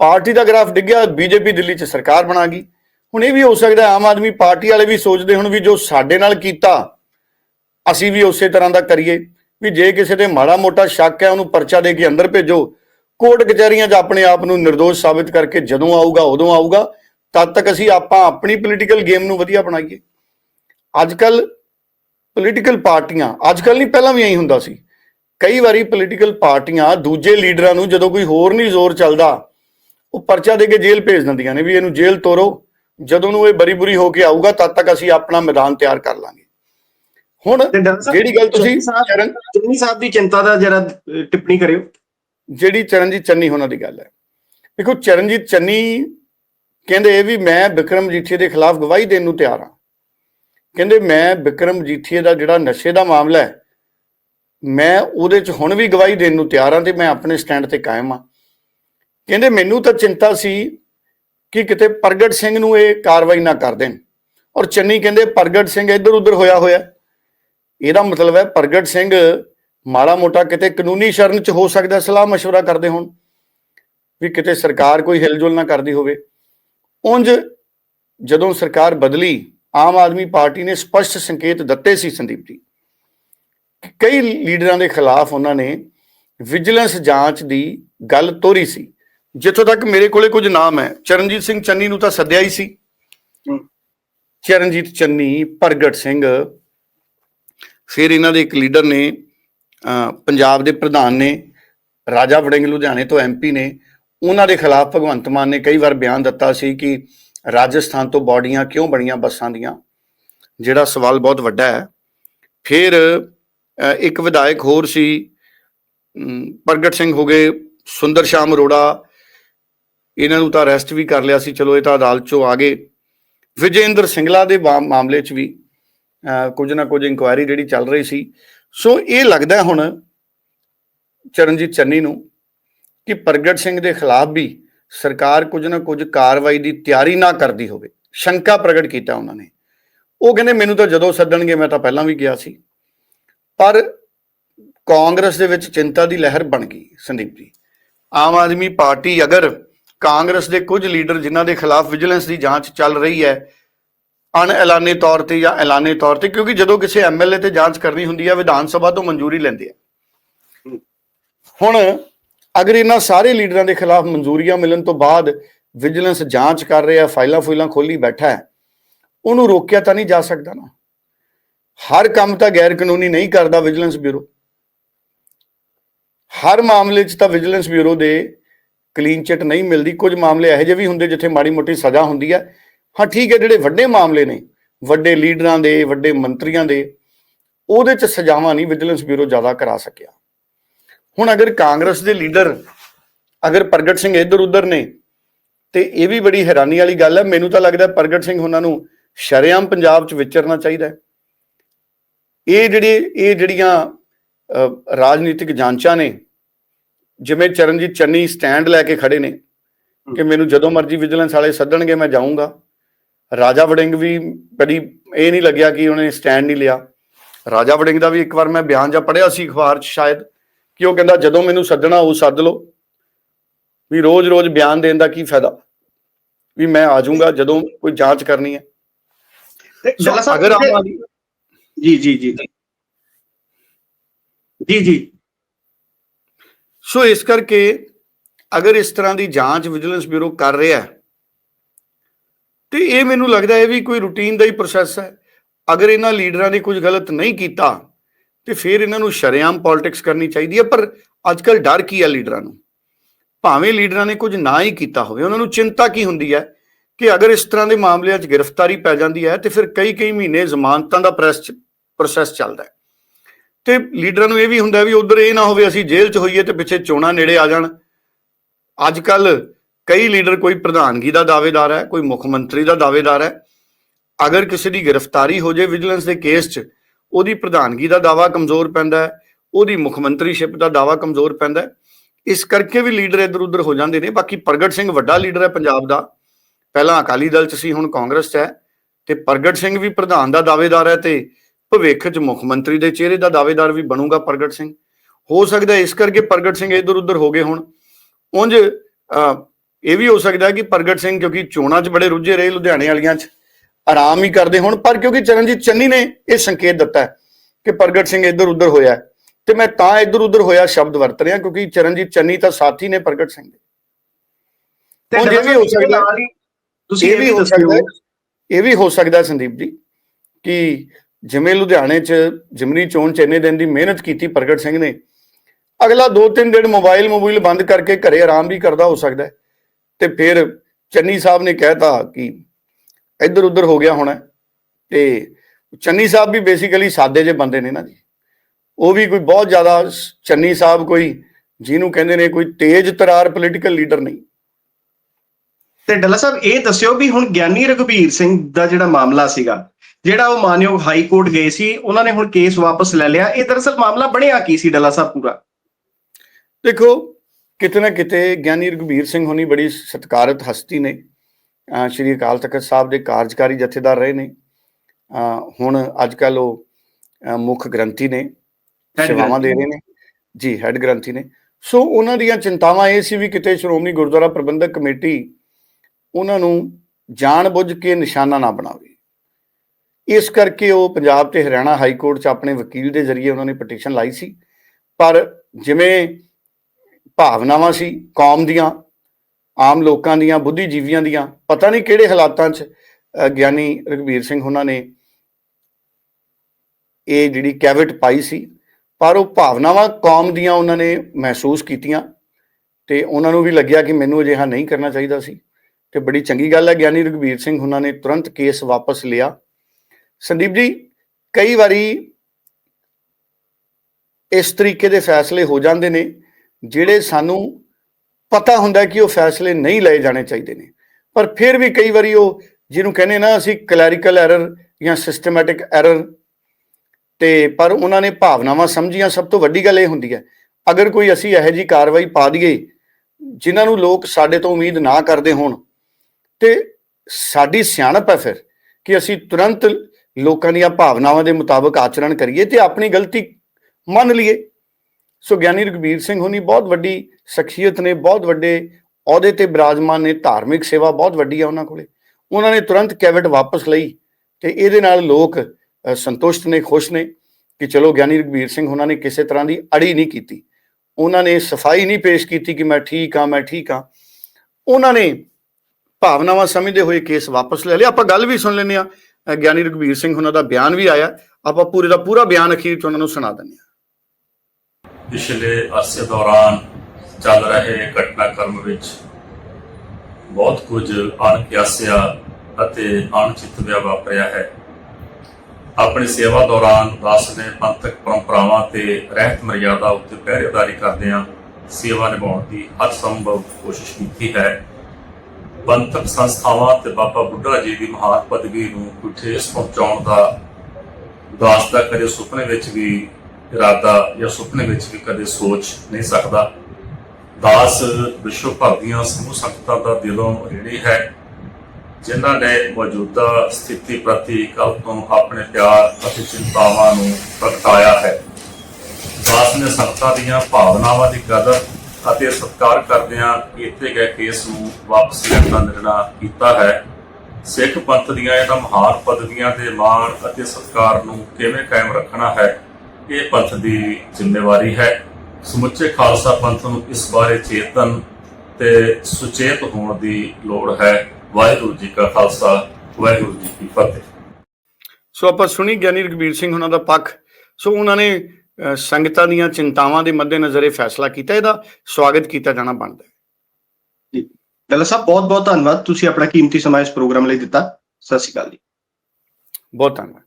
ਪਾਰਟੀ ਦਾ ਗ੍ਰਾਫ ਡਿੱਗਿਆ ਬੀਜੇਪੀ ਦਿੱਲੀ 'ਚ ਸਰਕਾਰ ਬਣਾ ਗਈ ਹੁਣ ਇਹ ਵੀ ਹੋ ਸਕਦਾ ਆਮ ਆਦਮੀ ਪਾਰਟੀ ਵਾਲੇ ਵੀ ਸੋਚਦੇ ਹੁਣ ਵੀ ਜੋ ਸਾਡੇ ਨਾਲ ਕੀਤਾ, ਅਸੀਂ ਵੀ ਉਸੇ ਤਰ੍ਹਾਂ ਦਾ ਕਰੀਏ। ਵੀ ਜੇ ਕਿਸੇ ਤੇ ਮਾੜਾ ਮੋਟਾ ਸ਼ੱਕ ਹੈ, ਉਹਨੂੰ ਪਰਚਾ ਦੇ ਕੇ ਅੰਦਰ ਭੇਜੋ। ਕੋਰਟ ਕਚਹਿਰੀਆਂ 'ਚ ਆਪਣੇ ਆਪ ਨੂੰ ਨਿਰਦੋਸ਼ ਸਾਬਿਤ ਕਰਕੇ ਜਦੋਂ ਆਊਗਾ, ਉਦੋਂ ਆਊਗਾ, ਤਦ ਤੱਕ ਅਸੀਂ ਆਪਾਂ ਆਪਣੀ ਪੋਲੀਟੀਕਲ ਗੇਮ ਨੂੰ ਵਧੀਆ ਬਣਾਈਏ। ਅੱਜ ਕੱਲ ਪੋਲੀਟੀਕਲ ਪਾਰਟੀਆਂ ਅੱਜ ਕੱਲ ਨਹੀਂ, ਪਹਿਲਾਂ ਵੀ ਐਂ ਹੁੰਦਾ ਸੀ। ਕਈ ਵਾਰੀ ਪੋਲੀਟੀਕਲ ਪਾਰਟੀਆਂ ਦੂਜੇ ਲੀਡਰਾਂ ਨੂੰ ਜਦੋਂ ਕੋਈ ਹੋਰ ਨਹੀਂ ਜ਼ੋਰ ਚੱਲਦਾ, ਉਹ ਪਰਚਾ ਦੇ ਕੇ ਜੇਲ੍ਹ ਭੇਜ ਦਿੰਦੀਆਂ ਨੇ ਵੀ ਇਹਨੂੰ ਜੇਲ੍ਹ ਤੋਰੋ। ਜਦੋਂ ਨੂੰ ਇਹ ਬਰੀ ਬੁਰੀ ਹੋ ਕੇ ਆਊਗਾ ਤਦ ਤੱਕ ਅਸੀਂ ਆਪਣਾ ਮੈਦਾਨ ਤਿਆਰ ਕਰ ਲਾਂਗੇ। ਹੁਣ ਜਿਹੜੀ ਗੱਲ ਤੁਸੀਂ ਚਰਨ
ਚੰਨੀ ਸਾਹਿਬ ਦੀ ਚਿੰਤਾ ਦਾ ਜਰਾ ਟਿੱਪਣੀ ਕਰਿਓ।
ਜਿਹੜੀ ਚਰਨਜੀਤ ਚੰਨੀ ਹੋਣਾ ਦੀ ਗੱਲ ਹੈ। ਦੇਖੋ ਚਰਨਜੀਤ ਚੰਨੀ ਕਹਿੰਦੇ ਇਹ ਵੀ ਮੈਂ ਵਿਕਰਮ ਮਜੀਠੀਏ ਦੇ ਖਿਲਾਫ ਗਵਾਹੀ ਦੇਣ ਨੂੰ ਤਿਆਰ ਹਾਂ। ਕਹਿੰਦੇ ਮੈਂ ਵਿਕਰਮ ਮਜੀਠੀਏ ਦਾ ਜਿਹੜਾ ਨਸ਼ੇ ਦਾ ਮਾਮਲਾ ਹੈ ਮੈਂ ਉਹਦੇ 'ਚ ਹੁਣ ਵੀ ਗਵਾਹੀ ਦੇਣ ਨੂੰ ਤਿਆਰ ਹਾਂ ਤੇ ਮੈਂ ਆਪਣੇ ਸਟੈਂਡ ਤੇ ਕਾਇਮ ਹਾਂ। ਕਹਿੰਦੇ ਮੈਨੂੰ ਤਾਂ ਚਿੰਤਾ ਸੀ ਕਿ ਕਿਤੇ ਪ੍ਰਗਟ ਸਿੰਘ ਨੂੰ ਇਹ ਕਾਰਵਾਈ ਨਾ ਕਰ ਦੇਣ ਔਰ ਚੰਨੀ ਕਹਿੰਦੇ ਪ੍ਰਗਟ ਸਿੰਘ ਇੱਧਰ ਉੱਧਰ ਹੋਇਆ ਹੋਇਆ ਇਹਦਾ ਮਤਲਬ ਹੈ ਪ੍ਰਗਟ ਸਿੰਘ ਮਾੜਾ ਮੋਟਾ ਕਿਤੇ ਕਾਨੂੰਨੀ ਸ਼ਰਨ ਚ ਹੋ ਸਕਦਾ ਸਲਾਹ مشورہ ਕਰਦੇ ਹੋਣ ਵੀ ਕਿਤੇ ਸਰਕਾਰ ਕੋਈ ਹਿਲਜੁਲ ਨਾ ਕਰਦੀ ਹੋਵੇ ਉਂਝ ਜਦੋਂ ਸਰਕਾਰ ਬਦਲੀ ਆਮ ਆਦਮੀ ਪਾਰਟੀ ਨੇ ਸਪਸ਼ਟ ਸੰਕੇਤ ਦਿੱਤੇ ਸੀ ਸੰਦੀਪ ਜੀ ਕਿ ਕਈ ਲੀਡਰਾਂ ਦੇ ਖਿਲਾਫ ਉਹਨਾਂ ਨੇ ਵਿਜੀਲੈਂਸ ਜਾਂਚ ਦੀ ਗੱਲ ਤੋਰੀ ਸੀ ਜਿੱਥੋਂ ਤੱਕ ਮੇਰੇ ਕੋਲੇ ਕੁਝ ਨਾਮ ਹੈ ਚਰਨਜੀਤ ਸਿੰਘ ਚੰਨੀ ਨੂੰ ਤਾਂ ਸੱਦਿਆ ਹੀ ਸੀ। ਚਰਨਜੀਤ ਚੰਨੀ ਪ੍ਰਗਟ ਸਿੰਘ ਫਿਰ ਇਹਨਾਂ ਦੇ ਇੱਕ ਲੀਡਰ ਨੇ ਪੰਜਾਬ ਦੇ ਪ੍ਰਧਾਨ ਨੇ ਰਾਜਾ ਵੜਿੰਗ ਲੁਧਿਆਣੇ ਤੋਂ ਐਮਪੀ ਨੇ ਉਹਨਾਂ ਦੇ ਖਿਲਾਫ ਭਗਵੰਤ ਮਾਨ ਨੇ ਕਈ ਵਾਰ ਬਿਆਨ ਦਿੱਤਾ ਸੀ ਕਿ ਰਾਜਸਥਾਨ ਤੋਂ ਬਾਡੀਆਂ ਕਿਉਂ ਬਣੀਆਂ ਬੱਸਾਂ ਦੀਆਂ ਜਿਹੜਾ ਸਵਾਲ ਬਹੁਤ ਵੱਡਾ ਹੈ ਫਿਰ ਇੱਕ ਵਿਧਾਇਕ ਹੋਰ ਸੀ ਪ੍ਰਗਟ ਸਿੰਘ ਹੋ ਗਏ ਸੁੰਦਰ ਸ਼ਾਮ ਅਰੋੜਾ ਇਹਨਾਂ ਨੂੰ ਤਾਂ ਅਰੈਸਟ ਵੀ ਕਰ ਲਿਆ ਸੀ, ਚਲੋ ਇਹ ਤਾਂ ਅਦਾਲਤ ਚੋਂ ਆ ਗਏ। ਵਿਜੇਂਦਰ ਸਿੰਗਲਾ ਦੇ ਮਾ- ਮਾਮਲੇ 'ਚ ਵੀ ਕੁਝ ਨਾ ਕੁਝ ਇਨਕੁਆਇਰੀ ਜਿਹੜੀ ਚੱਲ ਰਹੀ ਸੀ। ਸੋ ਇਹ ਲੱਗਦਾ ਹੁਣ ਚਰਨਜੀਤ ਚੰਨੀ ਨੂੰ ਕਿ ਪ੍ਰਗਟ ਸਿੰਘ ਦੇ ਖਿਲਾਫ ਵੀ ਸਰਕਾਰ ਕੁਝ ਨਾ ਕੁਝ ਕਾਰਵਾਈ ਦੀ ਤਿਆਰੀ ਨਾ ਕਰਦੀ ਹੋਵੇ। ਸ਼ੰਕਾ ਪ੍ਰਗਟ ਕੀਤਾ ਉਹਨਾਂ ਨੇ। ਉਹ ਕਹਿੰਦੇ, ਮੈਨੂੰ ਤਾਂ ਜਦੋਂ ਸੱਦਣਗੇ, ਮੈਂ ਤਾਂ ਪਹਿਲਾਂ ਵੀ ਗਿਆ ਸੀ। ਪਰ ਕਾਂਗਰਸ ਦੇ ਵਿੱਚ ਚਿੰਤਾ ਦੀ ਲਹਿਰ ਬਣ ਗਈ ਸੰਦੀਪ ਜੀ। ਆਮ ਆਦਮੀ ਪਾਰਟੀ ਅਗਰ ਕਾਂਗਰਸ ਦੇ ਕੁਝ ਲੀਡਰ ਜਿਨ੍ਹਾਂ ਦੇ ਖਿਲਾਫ ਵਿਜੀਲੈਂਸ ਦੀ ਜਾਂਚ ਚੱਲ ਰਹੀ ਹੈ ਅਣ ਐਲਾਨੇ ਤੌਰ ਤੇ ਜਾਂ ਐਲਾਨੇ ਤੌਰ ਤੇ, ਕਿਉਂਕਿ ਜਦੋਂ ਕਿਸੇ ਐਮਐਲਏ ਤੇ ਜਾਂਚ ਕਰਨੀ ਹੁੰਦੀ ਹੈ, ਵਿਧਾਨ ਸਭਾ ਤੋਂ ਮਨਜ਼ੂਰੀ ਲੈਂਦੇ ਆ। ਹੁਣ ਅਗਰ ਇਹਨਾਂ ਸਾਰੇ ਲੀਡਰਾਂ ਦੇ ਖਿਲਾਫ ਮਨਜ਼ੂਰੀਆਂ ਮਿਲਣ ਤੋਂ ਬਾਅਦ ਵਿਜੀਲੈਂਸ ਜਾਂਚ ਕਰ ਰਿਹਾ, ਫਾਈਲਾਂ ਫੁਈਲਾਂ ਖੋਲੀ ਬੈਠਾ ਹੈ, ਉਹਨੂੰ ਰੋਕਿਆ ਤਾਂ ਨਹੀਂ ਜਾ ਸਕਦਾ ਨਾ। ਹਰ ਕੰਮ ਤਾਂ ਗੈਰ ਕਾਨੂੰਨੀ ਨਹੀਂ ਕਰਦਾ ਵਿਜੀਲੈਂਸ ਬਿਊਰੋ। ਹਰ ਮਾਮਲੇ 'ਚ ਤਾਂ ਵਿਜੀਲੈਂਸ ਬਿਊਰੋ ਦੇ ਕਲੀਨ ਚਿੱਟ ਨਹੀਂ ਮਿਲਦੀ, ਕੁਝ ਮਾਮਲੇ ਇਹੋ ਜਿਹੇ ਵੀ ਹੁੰਦੇ ਜਿੱਥੇ ਮਾੜੀ ਮੋਟੀ ਸਜ਼ਾ ਹੁੰਦੀ ਹੈ। ਹਾਂ, ਠੀਕ ਹੈ, ਜਿਹੜੇ ਵੱਡੇ ਮਾਮਲੇ ਨੇ, ਵੱਡੇ ਲੀਡਰਾਂ ਦੇ, ਵੱਡੇ ਮੰਤਰੀਆਂ ਦੇ, ਉਹਦੇ 'ਚ ਸਜ਼ਾਵਾਂ ਨਹੀਂ ਵਿਜੀਲੈਂਸ ਬਿਊਰੋ ਜ਼ਿਆਦਾ ਕਰਾ ਸਕਿਆ। ਹੁਣ ਅਗਰ ਕਾਂਗਰਸ ਦੇ ਲੀਡਰ, ਅਗਰ ਪ੍ਰਗਟ ਸਿੰਘ ਇੱਧਰ ਉੱਧਰ ਨੇ, ਤੇ ਇਹ ਵੀ ਬੜੀ ਹੈਰਾਨੀ ਵਾਲੀ ਗੱਲ ਹੈ, ਮੈਨੂੰ ਤਾਂ ਲੱਗਦਾ ਪ੍ਰਗਟ ਸਿੰਘ ਉਹਨਾਂ ਨੂੰ ਸ਼ਰੇਆਮ ਪੰਜਾਬ 'ਚ ਵਿਚਰਨਾ ਚਾਹੀਦਾ ਇਹ ਜਿਹੜੇ, ਇਹ ਜਿਹੜੀਆਂ ਰਾਜਨੀਤਿਕ ਜਾਂਚਾਂ ਨੇ ਜਿਵੇਂ ਚਰਨਜੀਤ ਚੰਨੀ ਸਟੈਂਡ ਲੈ ਕੇ ਖੜੇ ਨੇ ਕਿ ਮੈਨੂੰ ਜਦੋਂ ਮਰਜ਼ੀ ਵਿਜੀਲੈਂਸ ਵਾਲੇ ਸੱਦਣਗੇ ਮੈਂ ਜਾਊਂਗਾ। ਰਾਜਾ ਵੜਿੰਗ ਵੀ ਕਦੀ ਇਹ ਨਹੀਂ ਲੱਗਿਆ ਕਿ ਉਹਨੇ ਸਟੈਂਡ ਨਹੀਂ ਲਿਆ। ਰਾਜਾ ਵੜਿੰਗ ਦਾ ਵੀ ਇੱਕ ਵਾਰ ਮੈਂ ਬਿਆਨ ਜਾਂ ਪੜਿਆ ਸੀ ਅਖਬਾਰ 'ਚ ਸ਼ਾਇਦ ਕਿ ਉਹ ਕਹਿੰਦਾ ਜਦੋਂ ਮੈਨੂੰ ਸੱਦਣਾ ਉਹ ਸੱਦ ਲਓ। ਵੀ ਰੋਜ਼-ਰੋਜ਼ ਬਿਆਨ ਦੇਣ ਦਾ ਕੀ ਫਾਇਦਾ? ਵੀ ਮੈਂ ਆ ਜਾਊਂਗਾ ਜਦੋਂ ਕੋਈ ਜਾਂਚ ਕਰਨੀ ਹੈ। ਅਗਰ ਆਮ ਆਦਮੀ
ਜੀ ਜੀ ਜੀ। ਜੀ ਜੀ।
ਸੋ ਇਸ ਕਰਕੇ ਅਗਰ ਇਸ ਤਰ੍ਹਾਂ ਦੀ ਜਾਂਚ ਵਿਜੀਲੈਂਸ ਬਿਊਰੋ ਕਰ ਰਿਹਾ ਹੈ, ਤੇ ਇਹ ਮੈਨੂੰ ਲੱਗਦਾ ਹੈ ਵੀ ਕੋਈ ਰੂਟੀਨ ਦਾ ਹੀ ਪ੍ਰੋਸੈਸ ਹੈ। ਅਗਰ ਇਹਨਾਂ ਲੀਡਰਾਂ ਨੇ ਕੁਝ ਗਲਤ ਨਹੀਂ ਕੀਤਾ, ਤੇ ਫਿਰ ਇਹਨਾਂ ਨੂੰ ਸ਼ਰੇਆਮ ਪੋਲਿਟਿਕਸ ਕਰਨੀ ਚਾਹੀਦੀ ਹੈ, ਪਰ ਅੱਜਕੱਲ ਡਰ ਕੀ ਹੈ ਲੀਡਰਾਂ ਨੂੰ? ਭਾਵੇਂ ਲੀਡਰਾਂ ਨੇ ਕੁਝ ਨਾ ਹੀ ਕੀਤਾ ਹੋਵੇ, ਉਹਨਾਂ ਨੂੰ ਚਿੰਤਾ ਕੀ ਹੁੰਦੀ ਹੈ ਕਿ ਅਗਰ ਇਸ ਤਰ੍ਹਾਂ ਦੇ ਮਾਮਲਿਆਂ 'ਚ ਗ੍ਰਿਫਤਾਰੀ ਪੈ ਜਾਂਦੀ ਹੈ, ਤੇ ਫਿਰ ਕਈ ਕਈ ਮਹੀਨੇ ਜ਼ਮਾਨਤਾਂ ਦਾ ਪ੍ਰੈਸ ਪ੍ਰੋਸੈਸ ਚੱਲਦਾ ਹੈ। ਤੇ ਲੀਡਰਾਂ ਨੂੰ ਇਹ ਵੀ ਹੁੰਦਾ ਵੀ ਉਧਰ ਇਹ ਨਾ ਹੋਵੇ, ਅਸੀਂ ਜੇਲ੍ਹ 'ਚ ਹੋਈਏ ਤੇ ਪਿੱਛੇ ਚੋਣਾਂ ਨੇੜੇ ਆ ਜਾਣ। ਅੱਜ ਕੱਲ ਕਈ ਲੀਡਰ ਕੋਈ ਪ੍ਰਧਾਨਗੀ ਦਾ ਦਾਅਵੇਦਾਰ ਹੈ, ਕੋਈ ਮੁੱਖ ਮੰਤਰੀ ਦਾ ਦਾਅਵੇਦਾਰ ਹੈ। ਅਗਰ ਕਿਸੇ ਦੀ ਗ੍ਰਿਫਤਾਰੀ ਹੋ ਜਾਏ ਵਿਜੀਲੈਂਸ ਦੇ ਕੇਸ 'ਚ, ਉਹਦੀ ਪ੍ਰਧਾਨਗੀ ਦਾ ਦਾਵਾ ਕਮਜ਼ੋਰ ਪੈਂਦਾ ਹੈ, ਉਹਦੀ ਮੁੱਖ ਮੰਤਰੀਸ਼ਿਪ ਦਾ ਦਾਵਾ ਕਮਜ਼ੋਰ ਪੈਂਦਾ ਹੈ। ਇਸ ਕਰਕੇ ਵੀ ਲੀਡਰ ਇੱਧਰ ਉੱਧਰ ਹੋ ਜਾਂਦੇ ਨੇ। ਬਾਕੀ ਪ੍ਰਗਟ ਸਿੰਘ ਵੱਡਾ ਲੀਡਰ ਹੈ ਪੰਜਾਬ ਦਾ। ਪਹਿਲਾਂ ਅਕਾਲੀ ਦਲ 'ਚ ਸੀ, ਹੁਣ ਕਾਂਗਰਸ 'ਚ ਹੈ। ਤੇ ਪ੍ਰਗਟ ਸਿੰਘ ਵੀ ਪ੍ਰਧਾਨ ਦਾ ਦਾਅਵੇਦਾਰ ਹੈ ਤੇ ਭਵਿੱਖ 'ਚ ਮੁੱਖ ਮੰਤਰੀ ਦੇ ਚਿਹਰੇ ਦਾ ਦਾਅਵੇਦਾਰ ਵੀ ਬਣੂਗਾ ਪ੍ਰਗਟ ਸਿੰਘ। ਹੋ ਸਕਦਾ ਇਸ ਕਰਕੇ ਪ੍ਰਗਟ ਸਿੰਘ ਇੱਧਰ ਉੱਧਰ ਹੋ ਗਏ ਹੁਣ। ਅਹ, ਇਹ ਵੀ ਹੋ ਸਕਦਾ ਕਿ ਪ੍ਰਗਟ ਸਿੰਘ ਕਿਉਂਕਿ ਚੋਣਾਂ 'ਚ ਬੜੇ ਰੁੱਝੇ ਰਹੇ ਲੁਧਿਆਣੇ ਵਾਲੀਆਂ 'ਚ ਆਰਾਮ ਹੀ ਕਰਦੇ ਹੁਣ। ਪਰ ਕਿਉਂਕਿ ਚਰਨਜੀਤ ਚੰਨੀ ਨੇ ਇਹ ਸੰਕੇਤ ਦਿੱਤਾ ਕਿ ਪ੍ਰਗਟ ਸਿੰਘ ਇੱਧਰ ਉੱਧਰ ਹੋਇਆ। ਤੇ ਮੈਂ ਤਾਂ ਇੱਧਰ ਉੱਧਰ ਹੋਇਆ ਸ਼ਬਦ ਵਰਤ ਰਿਹਾ ਕਿਉਂਕਿ ਚਰਨਜੀਤ ਚੰਨੀ ਤਾਂ ਸਾਥੀ ਨੇ ਪ੍ਰਗਟ ਸਿੰਘ ਦੇ।
ਤੇ
ਹੁਣ ਇਹ ਵੀ ਹੋ ਸਕਦਾ-
ਤੁਸੀਂ
ਇਹ ਵੀ ਹੋ ਸਕਦਾ ਇਹ ਵੀ ਹੋ ਸਕਦਾ ਸੰਦੀਪ ਜੀ ਕਿ ਜਿਵੇਂ ਲੁਧਿਆਣੇ 'ਚ ਜਿਮਨੀ ਚੋਣ 'ਚ ਇੰਨੇ ਦਿਨ ਦੀ ਮਿਹਨਤ ਕੀਤੀ ਪ੍ਰਗਟ ਸਿੰਘ ਨੇ, ਅਗਲਾ 2-3 ਦਿਨ ਮੋਬਾਈਲ ਮੋਬਾਈਲ ਬੰਦ ਕਰਕੇ ਘਰੇ ਆਰਾਮ ਵੀ ਕਰਦਾ ਹੋ ਸਕਦਾ ਤੇ ਫਿਰ ਚੰਨੀ ਸਾਹਿਬ ਨੇ ਕਹਿਤਾ ਕਿ ਇੱਧਰ ਉੱਧਰ ਹੋ ਗਿਆ ਹੋਣਾ ਤੇ ਚੰਨੀ ਸਾਹਿਬ ਵੀ ਬੇਸਿਕਲੀ ਸਾਦੇ ਜੇ ਬੰਦੇ ਨੇ ਨਾ ਜੀ। ਉਹ ਵੀ ਕੋਈ ਬਹੁਤ ਜ਼ਿਆਦਾ ਚੰਨੀ ਸਾਹਿਬ ਕੋਈ, ਜਿਹਨੂੰ ਕਹਿੰਦੇ ਨੇ ਕੋਈ ਤੇਜ਼ ਤਰਾਰ ਪੋਲੀਟੀਕਲ ਲੀਡਰ ਨਹੀਂ।
ਤੇ ਡੱਲਾ ਸਾਹਿਬ, ਇਹ ਦੱਸਿਓ ਵੀ ਹੁਣ ਗਿਆਨੀ ਰਘਬੀਰ ਸਿੰਘ ਦਾ ਜਿਹੜਾ ਮਾਮਲਾ ਸੀਗਾ ਜਿਹੜਾ ਉਹ ਮਾਨਯੋਗ ਹਾਈ ਕੋਰਟ ਗਏ ਸੀ ਉਹਨਾਂ ਨੇ ਹੁਣ ਕੇਸ ਵਾਪਸ ਲੈ ਲਿਆ। ਇਹ ਦਰਅਸਲ ਮਾਮਲਾ ਬਣਿਆ ਕੀ ਸੀ ਡੱਲਾ ਸਾਹਿਬ ਪੂਰਾ?
ਦੇਖੋ ਕਿਤੇ ਨਾ ਕਿਤੇ ਗਿਆਨੀ ਰਘਬੀਰ ਸਿੰਘ ਹੋਣੀ ਬੜੀ ਸਤਿਕਾਰਤ ਹਸਤੀ ਨੇ। ਸ਼੍ਰੀ ਅਕਾਲ ਤਖਤ ਸਾਹਿਬ ਦੇ ਕਾਰਜਕਾਰੀ ਜਥੇਦਾਰ ਰਹੇ ਨੇ। ਹੁਣ ਅੱਜ ਕੱਲ ਉਹ ਮੁੱਖ ਗ੍ਰੰਥੀ ਨੇ ਸੇਵਾਵਾਂ ਦੇ ਰਹੇ ਨੇ। ਜੀ ਹੈੱਡ ਗ੍ਰੰਥੀ ਨੇ। ਸੋ ਉਹਨਾਂ ਦੀਆਂ ਚਿੰਤਾਵਾਂ ਇਹ ਸੀ ਵੀ ਕਿਤੇ ਸ਼੍ਰੋਮਣੀ ਗੁਰਦੁਆਰਾ ਪ੍ਰਬੰਧਕ ਕਮੇਟੀ ਉਹਨਾਂ ਨੂੰ ਜਾਣਬੁੱਝ ਕੇ ਨਿਸ਼ਾਨਾ ਨਾ ਬਣਾਵੇ। ਇਸ ਕਰਕੇ ਉਹ ਪੰਜਾਬ ਤੇ ਹਰਿਆਣਾ ਹਾਈ ਕੋਰਟ 'ਚ ਆਪਣੇ ਵਕੀਲ ਦੇ ਜ਼ਰੀਏ ਉਹਨਾਂ ਨੇ ਪਟੀਸ਼ਨ ਲਾਈ ਸੀ। ਪਰ ਜਿਵੇਂ ਭਾਵਨਾਵਾਂ ਸੀ, ਕੌਮ ਦੀਆਂ, ਆਮ ਲੋਕਾਂ ਦੀਆਂ, ਬੁੱਧੀਜੀਵੀਆਂ ਦੀਆਂ, ਪਤਾ ਨਹੀਂ ਕਿਹੜੇ ਹਾਲਾਤਾਂ 'ਚ ਗਿਆਨੀ ਰਘਬੀਰ ਸਿੰਘ ਉਹਨਾਂ ਨੇ ਇਹ ਜਿਹੜੀ ਕੈਵਿਟ ਪਾਈ ਸੀ। ਪਰ ਉਹ ਭਾਵਨਾਵਾਂ ਕੌਮ ਦੀਆਂ ਉਹਨਾਂ ਨੇ ਮਹਿਸੂਸ ਕੀਤੀਆਂ ਤੇ ਉਹਨਾਂ ਨੂੰ ਵੀ ਲੱਗਿਆ ਕਿ ਮੈਨੂੰ ਅਜਿਹਾ ਨਹੀਂ ਕਰਨਾ ਚਾਹੀਦਾ ਸੀ। ਤੇ ਬੜੀ ਚੰਗੀ ਗੱਲ ਹੈ, ਗਿਆਨੀ ਰਘਬੀਰ ਸਿੰਘ ਉਹਨਾਂ ਨੇ ਤੁਰੰਤ ਕੇਸ ਵਾਪਸ ਲਿਆ। ਸੰਦੀਪ ਜੀ, ਕਈ ਵਾਰੀ ਇਸ ਤਰੀਕੇ ਦੇ ਫੈਸਲੇ ਹੋ ਜਾਂਦੇ ਨੇ, ਜਿਹੜੇ ਸਾਨੂੰ ਪਤਾ ਹੁੰਦਾ ਕਿ ਉਹ ਫੈਸਲੇ ਨਹੀਂ ਲਏ ਜਾਣੇ ਚਾਹੀਦੇ ਨੇ। ਪਰ ਫਿਰ ਵੀ ਕਈ ਵਾਰੀ ਉਹ ਜਿਹਨੂੰ ਕਹਿੰਦੇ ਨਾ ਅਸੀਂ ਕਲੈਰੀਕਲ ਐਰਰ ਜਾਂ ਸਿਸਟਮੈਟਿਕ ਐਰਰ ਤੇ ਪਰ ਉਹਨਾਂ ਨੇ ਭਾਵਨਾਵਾਂ ਸਮਝੀਆਂ, ਸਭ ਤੋਂ ਵੱਡੀ ਗੱਲ ਇਹ ਹੁੰਦੀ ਹੈ, ਅਗਰ ਕੋਈ ਅਸੀਂ ਇਹੋ ਜੀ ਕਾਰਵਾਈ ਪਾ ਦਈਏ, ਜਿਨ੍ਹਾਂ ਨੂੰ ਲੋਕ ਸਾਡੇ ਤੋਂ ਉਮੀਦ ਨਾ ਕਰਦੇ ਹੋਣ, ਤੇ ਸਾਡੀ ਸਿਆਣਪ ਹੈ ਫਿਰ ਕਿ ਅਸੀਂ ਤੁਰੰਤ ਲੋਕਾਂ ਦੀਆਂ ਭਾਵਨਾਵਾਂ ਦੇ ਮੁਤਾਬਕ ਆਚਰਣ ਕਰੀਏ ਤੇ ਆਪਣੀ ਗਲਤੀ ਮੰਨ ਲਈਏ। ਸੋ ਗਿਆਨੀ ਰਘਬੀਰ ਸਿੰਘ ਹੋਣੀ ਬਹੁਤ ਵੱਡੀ ਸ਼ਖਸੀਅਤ ਨੇ, ਬਹੁਤ ਵੱਡੇ ਅਹੁਦੇ ਤੇ ਬਿਰਾਜਮਾਨ ਨੇ, ਧਾਰਮਿਕ ਸੇਵਾ ਬਹੁਤ ਵੱਡੀ ਆ ਉਹਨਾਂ ਕੋਲੇ। ਉਹਨਾਂ ਨੇ ਤੁਰੰਤ ਕੈਵਟ ਵਾਪਸ ਲਈ ਤੇ ਇਹਦੇ ਨਾਲ ਲੋਕ ਸੰਤੁਸ਼ਟ ਨੇ, ਖੁਸ਼ ਨੇ ਕਿ ਚਲੋ ਗਿਆਨੀ ਰਘਬੀਰ ਸਿੰਘ ਉਹਨਾਂ ਨੇ ਕਿਸੇ ਤਰ੍ਹਾਂ ਦੀ ਅੜੀ ਨਹੀਂ ਕੀਤੀ। ਉਹਨਾਂ ਨੇ ਸਫ਼ਾਈ ਨਹੀਂ ਪੇਸ਼ ਕੀਤੀ ਕਿ ਮੈਂ ਠੀਕ ਹਾਂ, ਮੈਂ ਠੀਕ ਹਾਂ। ਉਹਨਾਂ ਨੇ ਭਾਵਨਾਵਾਂ ਸਮਝਦੇ ਹੋਏ ਕੇਸ ਵਾਪਸ ਲੈ ਲਿਆ ਆਪਾਂ ਗੱਲ ਵੀ ਸੁਣ ਲੈਂਦੇ ਆ ਗਿਆਨੀ ਰਘਬੀਰ ਸਿੰਘ ਉਹਨਾਂ ਦਾ ਬਿਆਨ ਵੀ ਆਇਆ। ਆਪਾਂ ਪੂਰੇ ਦਾ ਪੂਰਾ ਬਿਆਨ ਅਖੀਰ ਚ ਉਹਨਾਂ ਨੂੰ ਸੁਣਾ ਦਿੰਦੇ ਹਾਂ।
ਪਿਛਲੇ ਅਰਸੇ ਦੌਰਾਨ ਚੱਲ ਰਹੇ ਘਟਨਾਕ੍ਰਮ ਵਿੱਚ ਬਹੁਤ ਕੁਝ ਅਣਕਿਆਸਿਆ ਅਤੇ ਅਣਚਿਤਵਿਆ ਵਾਪਰਿਆ ਹੈ। ਆਪਣੀ ਸੇਵਾ ਦੌਰਾਨ ਦਾਸ ਨੇ ਪੰਥਕ ਪਰੰਪਰਾਵਾਂ ਤੇ ਰਹਿਤ ਮਰਿਆਦਾ ਉੱਤੇ ਪਹਿਰੇਦਾਰੀ ਕਰਦਿਆਂ ਸੇਵਾ ਨਿਭਾਉਣ ਦੀ ਹਰ ਸੰਭਵ ਕੋਸ਼ਿਸ਼ ਕੀਤੀ ਹੈ। ਪੰਥਕ ਸੰਸਥਾਵਾਂ ਤੇ ਬਾਬਾ ਬੁੱਢਾ ਜੀ ਦੀ ਮਹਾਨ ਪਦਵੀ ਨੂੰ ਕੋਈ ਠੇਸ ਪਹੁੰਚਾਉਣ ਦਾ ਦਾਸ ਦਾ ਕਦੇ ਸੁਪਨੇ ਵਿੱਚ ਵੀ ਇਰਾਦਾ ਜਾਂ ਸੁਪਨੇ ਵਿੱਚ ਵੀ ਕਦੇ ਸੋਚ ਨਹੀਂ ਸਕਦਾ। ਦਾਸ ਵਿਸ਼ਵ ਭਰ ਦੀਆਂ ਸਮੂਹ ਸੰਗਤਾਂ ਦਾ ਦਿਲੋਂ ऋणी ਹੈ, ਜਿਨ੍ਹਾਂ ਨੇ ਮੌਜੂਦਾ ਸਥਿਤੀ ਪ੍ਰਤੀ ਕੱਲ ਤੋਂ ਆਪਣੇ ਪਿਆਰ ਅਤੇ ਚਿੰਤਾਵਾਂ ਨੂੰ ਪ੍ਰਗਟਾਇਆ ਹੈ। ਦਾਸ ਨੇ ਸੰਗਤਾਂ ਦੀਆਂ ਭਾਵਨਾਵਾਂ ਦੀ ਕਦਰ ਅਤੇ ਸਤਿਕਾਰ ਕਰਦਿਆਂ ਕੀਤੇ ਗਏ ਕੇਸ ਨੂੰ ਵਾਪਸ ਲੈਣ ਦਾ ਨਿਰਣਾ ਕੀਤਾ ਹੈ। ਸਿੱਖ ਪੰਥ ਦੀਆਂ ਇਹਨਾਂ ਮਹਾਨ ਪਦਵੀਆਂ ਦੇ ਮਾਣ ਅਤੇ ਸਤਿਕਾਰ ਨੂੰ ਕਿਵੇਂ ਕਾਇਮ ਰੱਖਣਾ ਹੈ, ਇਹ ਪੰਥ ਦੀ ਜ਼ਿੰਮੇਵਾਰੀ ਹੈ। ਸਮੁੱਚੇ ਖਾਲਸਾ ਪੰਥ ਨੂੰ ਇਸ ਬਾਰੇ ਚੇਤਨ ਤੇ ਸੁਚੇਤ ਹੋਣ ਦੀ ਲੋੜ ਹੈ। ਵਾਹਿਗੁਰੂ ਜੀ ਕਾ ਖਾਲਸਾ, ਵਾਹਿਗੁਰੂ ਜੀ ਕੀ ਫਤਿਹ।
ਸੋ ਆਪਾਂ ਸੁਣੀ ਗਿਆਨੀ ਰਘਬੀਰ ਸਿੰਘ ਉਹਨਾਂ ਦਾ ਪੱਖ। ਸੋ ਉਹਨਾਂ ਨੇ ਸੰਗਤਾਂ ਦੀਆਂ ਚਿੰਤਾਵਾਂ ਦੇ ਮੱਦੇਨਜ਼ਰ ਇਹ ਫੈਸਲਾ ਕੀਤਾ ਇਹਦਾ ਸਵਾਗਤ ਕੀਤਾ ਜਾਣਾ ਬਣਦਾ ਹੈ।
ਡੱਲਾ ਸਾਹਿਬ ਬਹੁਤ ਬਹੁਤ ਧੰਨਵਾਦ। ਤੁਸੀਂ ਆਪਣਾ ਕੀਮਤੀ ਸਮਾਂ ਇਸ ਪ੍ਰੋਗਰਾਮ ਲਈ ਦਿੱਤਾ। ਸਤਿ ਸ਼੍ਰੀ ਅਕਾਲ ਜੀ।
ਬਹੁਤ ਧੰਨਵਾਦ।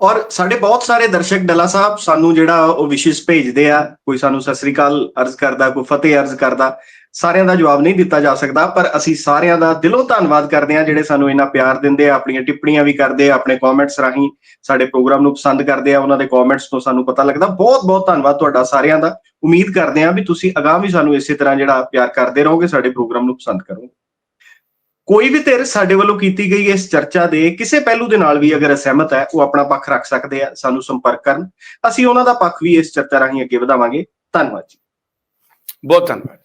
ਔਰ ਸਾਡੇ ਬਹੁਤ ਸਾਰੇ ਦਰਸ਼ਕ ਡੱਲਾ ਸਾਹਿਬ ਸਾਨੂੰ ਜਿਹੜਾ ਉਹ ਵਿਸ਼ੇਸ਼ ਭੇਜਦੇ ਆ ਕੋਈ ਸਾਨੂੰ ਸਤਿ ਸ੍ਰੀ ਅਕਾਲ ਅਰਜ਼ ਕਰਦਾ ਕੋਈ ਫਤਿਹ ਅਰਜ਼ ਕਰਦਾ ਸਾਰਿਆਂ ਦਾ ਜਵਾਬ ਨਹੀਂ ਦਿੱਤਾ ਜਾ ਸਕਦਾ, ਪਰ ਅਸੀਂ ਸਾਰਿਆਂ ਦਾ ਦਿਲੋਂ ਧੰਨਵਾਦ ਕਰਦੇ ਹਾਂ ਜਿਹੜੇ ਸਾਨੂੰ ਇੰਨਾ ਪਿਆਰ ਦਿੰਦੇ ਆ, ਆਪਣੀਆਂ ਟਿੱਪਣੀਆਂ ਵੀ ਕਰਦੇ ਆ, ਆਪਣੇ ਕਮੈਂਟਸ ਰਾਹੀਂ ਸਾਡੇ ਪ੍ਰੋਗਰਾਮ ਨੂੰ ਪਸੰਦ ਕਰਦੇ ਆ, ਉਹਨਾਂ ਦੇ ਕਮੈਂਟਸ ਤੋਂ ਸਾਨੂੰ ਪਤਾ ਲੱਗਦਾ। ਬਹੁਤ ਬਹੁਤ ਧੰਨਵਾਦ ਤੁਹਾਡਾ ਸਾਰਿਆਂ ਦਾ। ਉਮੀਦ ਕਰਦੇ ਆ ਵੀ ਤੁਸੀਂ ਅਗਾਂਹ ਵੀ ਸਾਨੂੰ ਇਸੇ ਤਰ੍ਹਾਂ ਜਿਹੜਾ ਪਿਆਰ ਕਰਦੇ ਰਹੋਗੇ, ਸਾਡੇ ਪ੍ਰੋਗਰਾਮ ਨੂੰ ਪਸੰਦ ਕਰੋਗੇ। ਕੋਈ ਵੀ ਧਿਰ ਸਾਡੇ ਵੱਲੋਂ ਕੀਤੀ ਗਈ ਇਸ ਚਰਚਾ ਦੇ ਕਿਸੇ ਪਹਿਲੂ ਦੇ ਨਾਲ ਵੀ ਅਗਰ ਅਸਹਿਮਤ ਹੈ, ਉਹ ਆਪਣਾ ਪੱਖ ਰੱਖ ਸਕਦੇ ਆ, ਸਾਨੂੰ ਸੰਪਰਕ ਕਰਨ। ਅਸੀਂ ਉਹਨਾਂ ਦਾ ਪੱਖ ਵੀ ਇਸ ਚਰਚਾ ਰਾਹੀਂ ਅੱਗੇ ਵਧਾਵਾਂਗੇ। ਧੰਨਵਾਦ ਜੀ।
ਬਹੁਤ ਧੰਨਵਾਦ।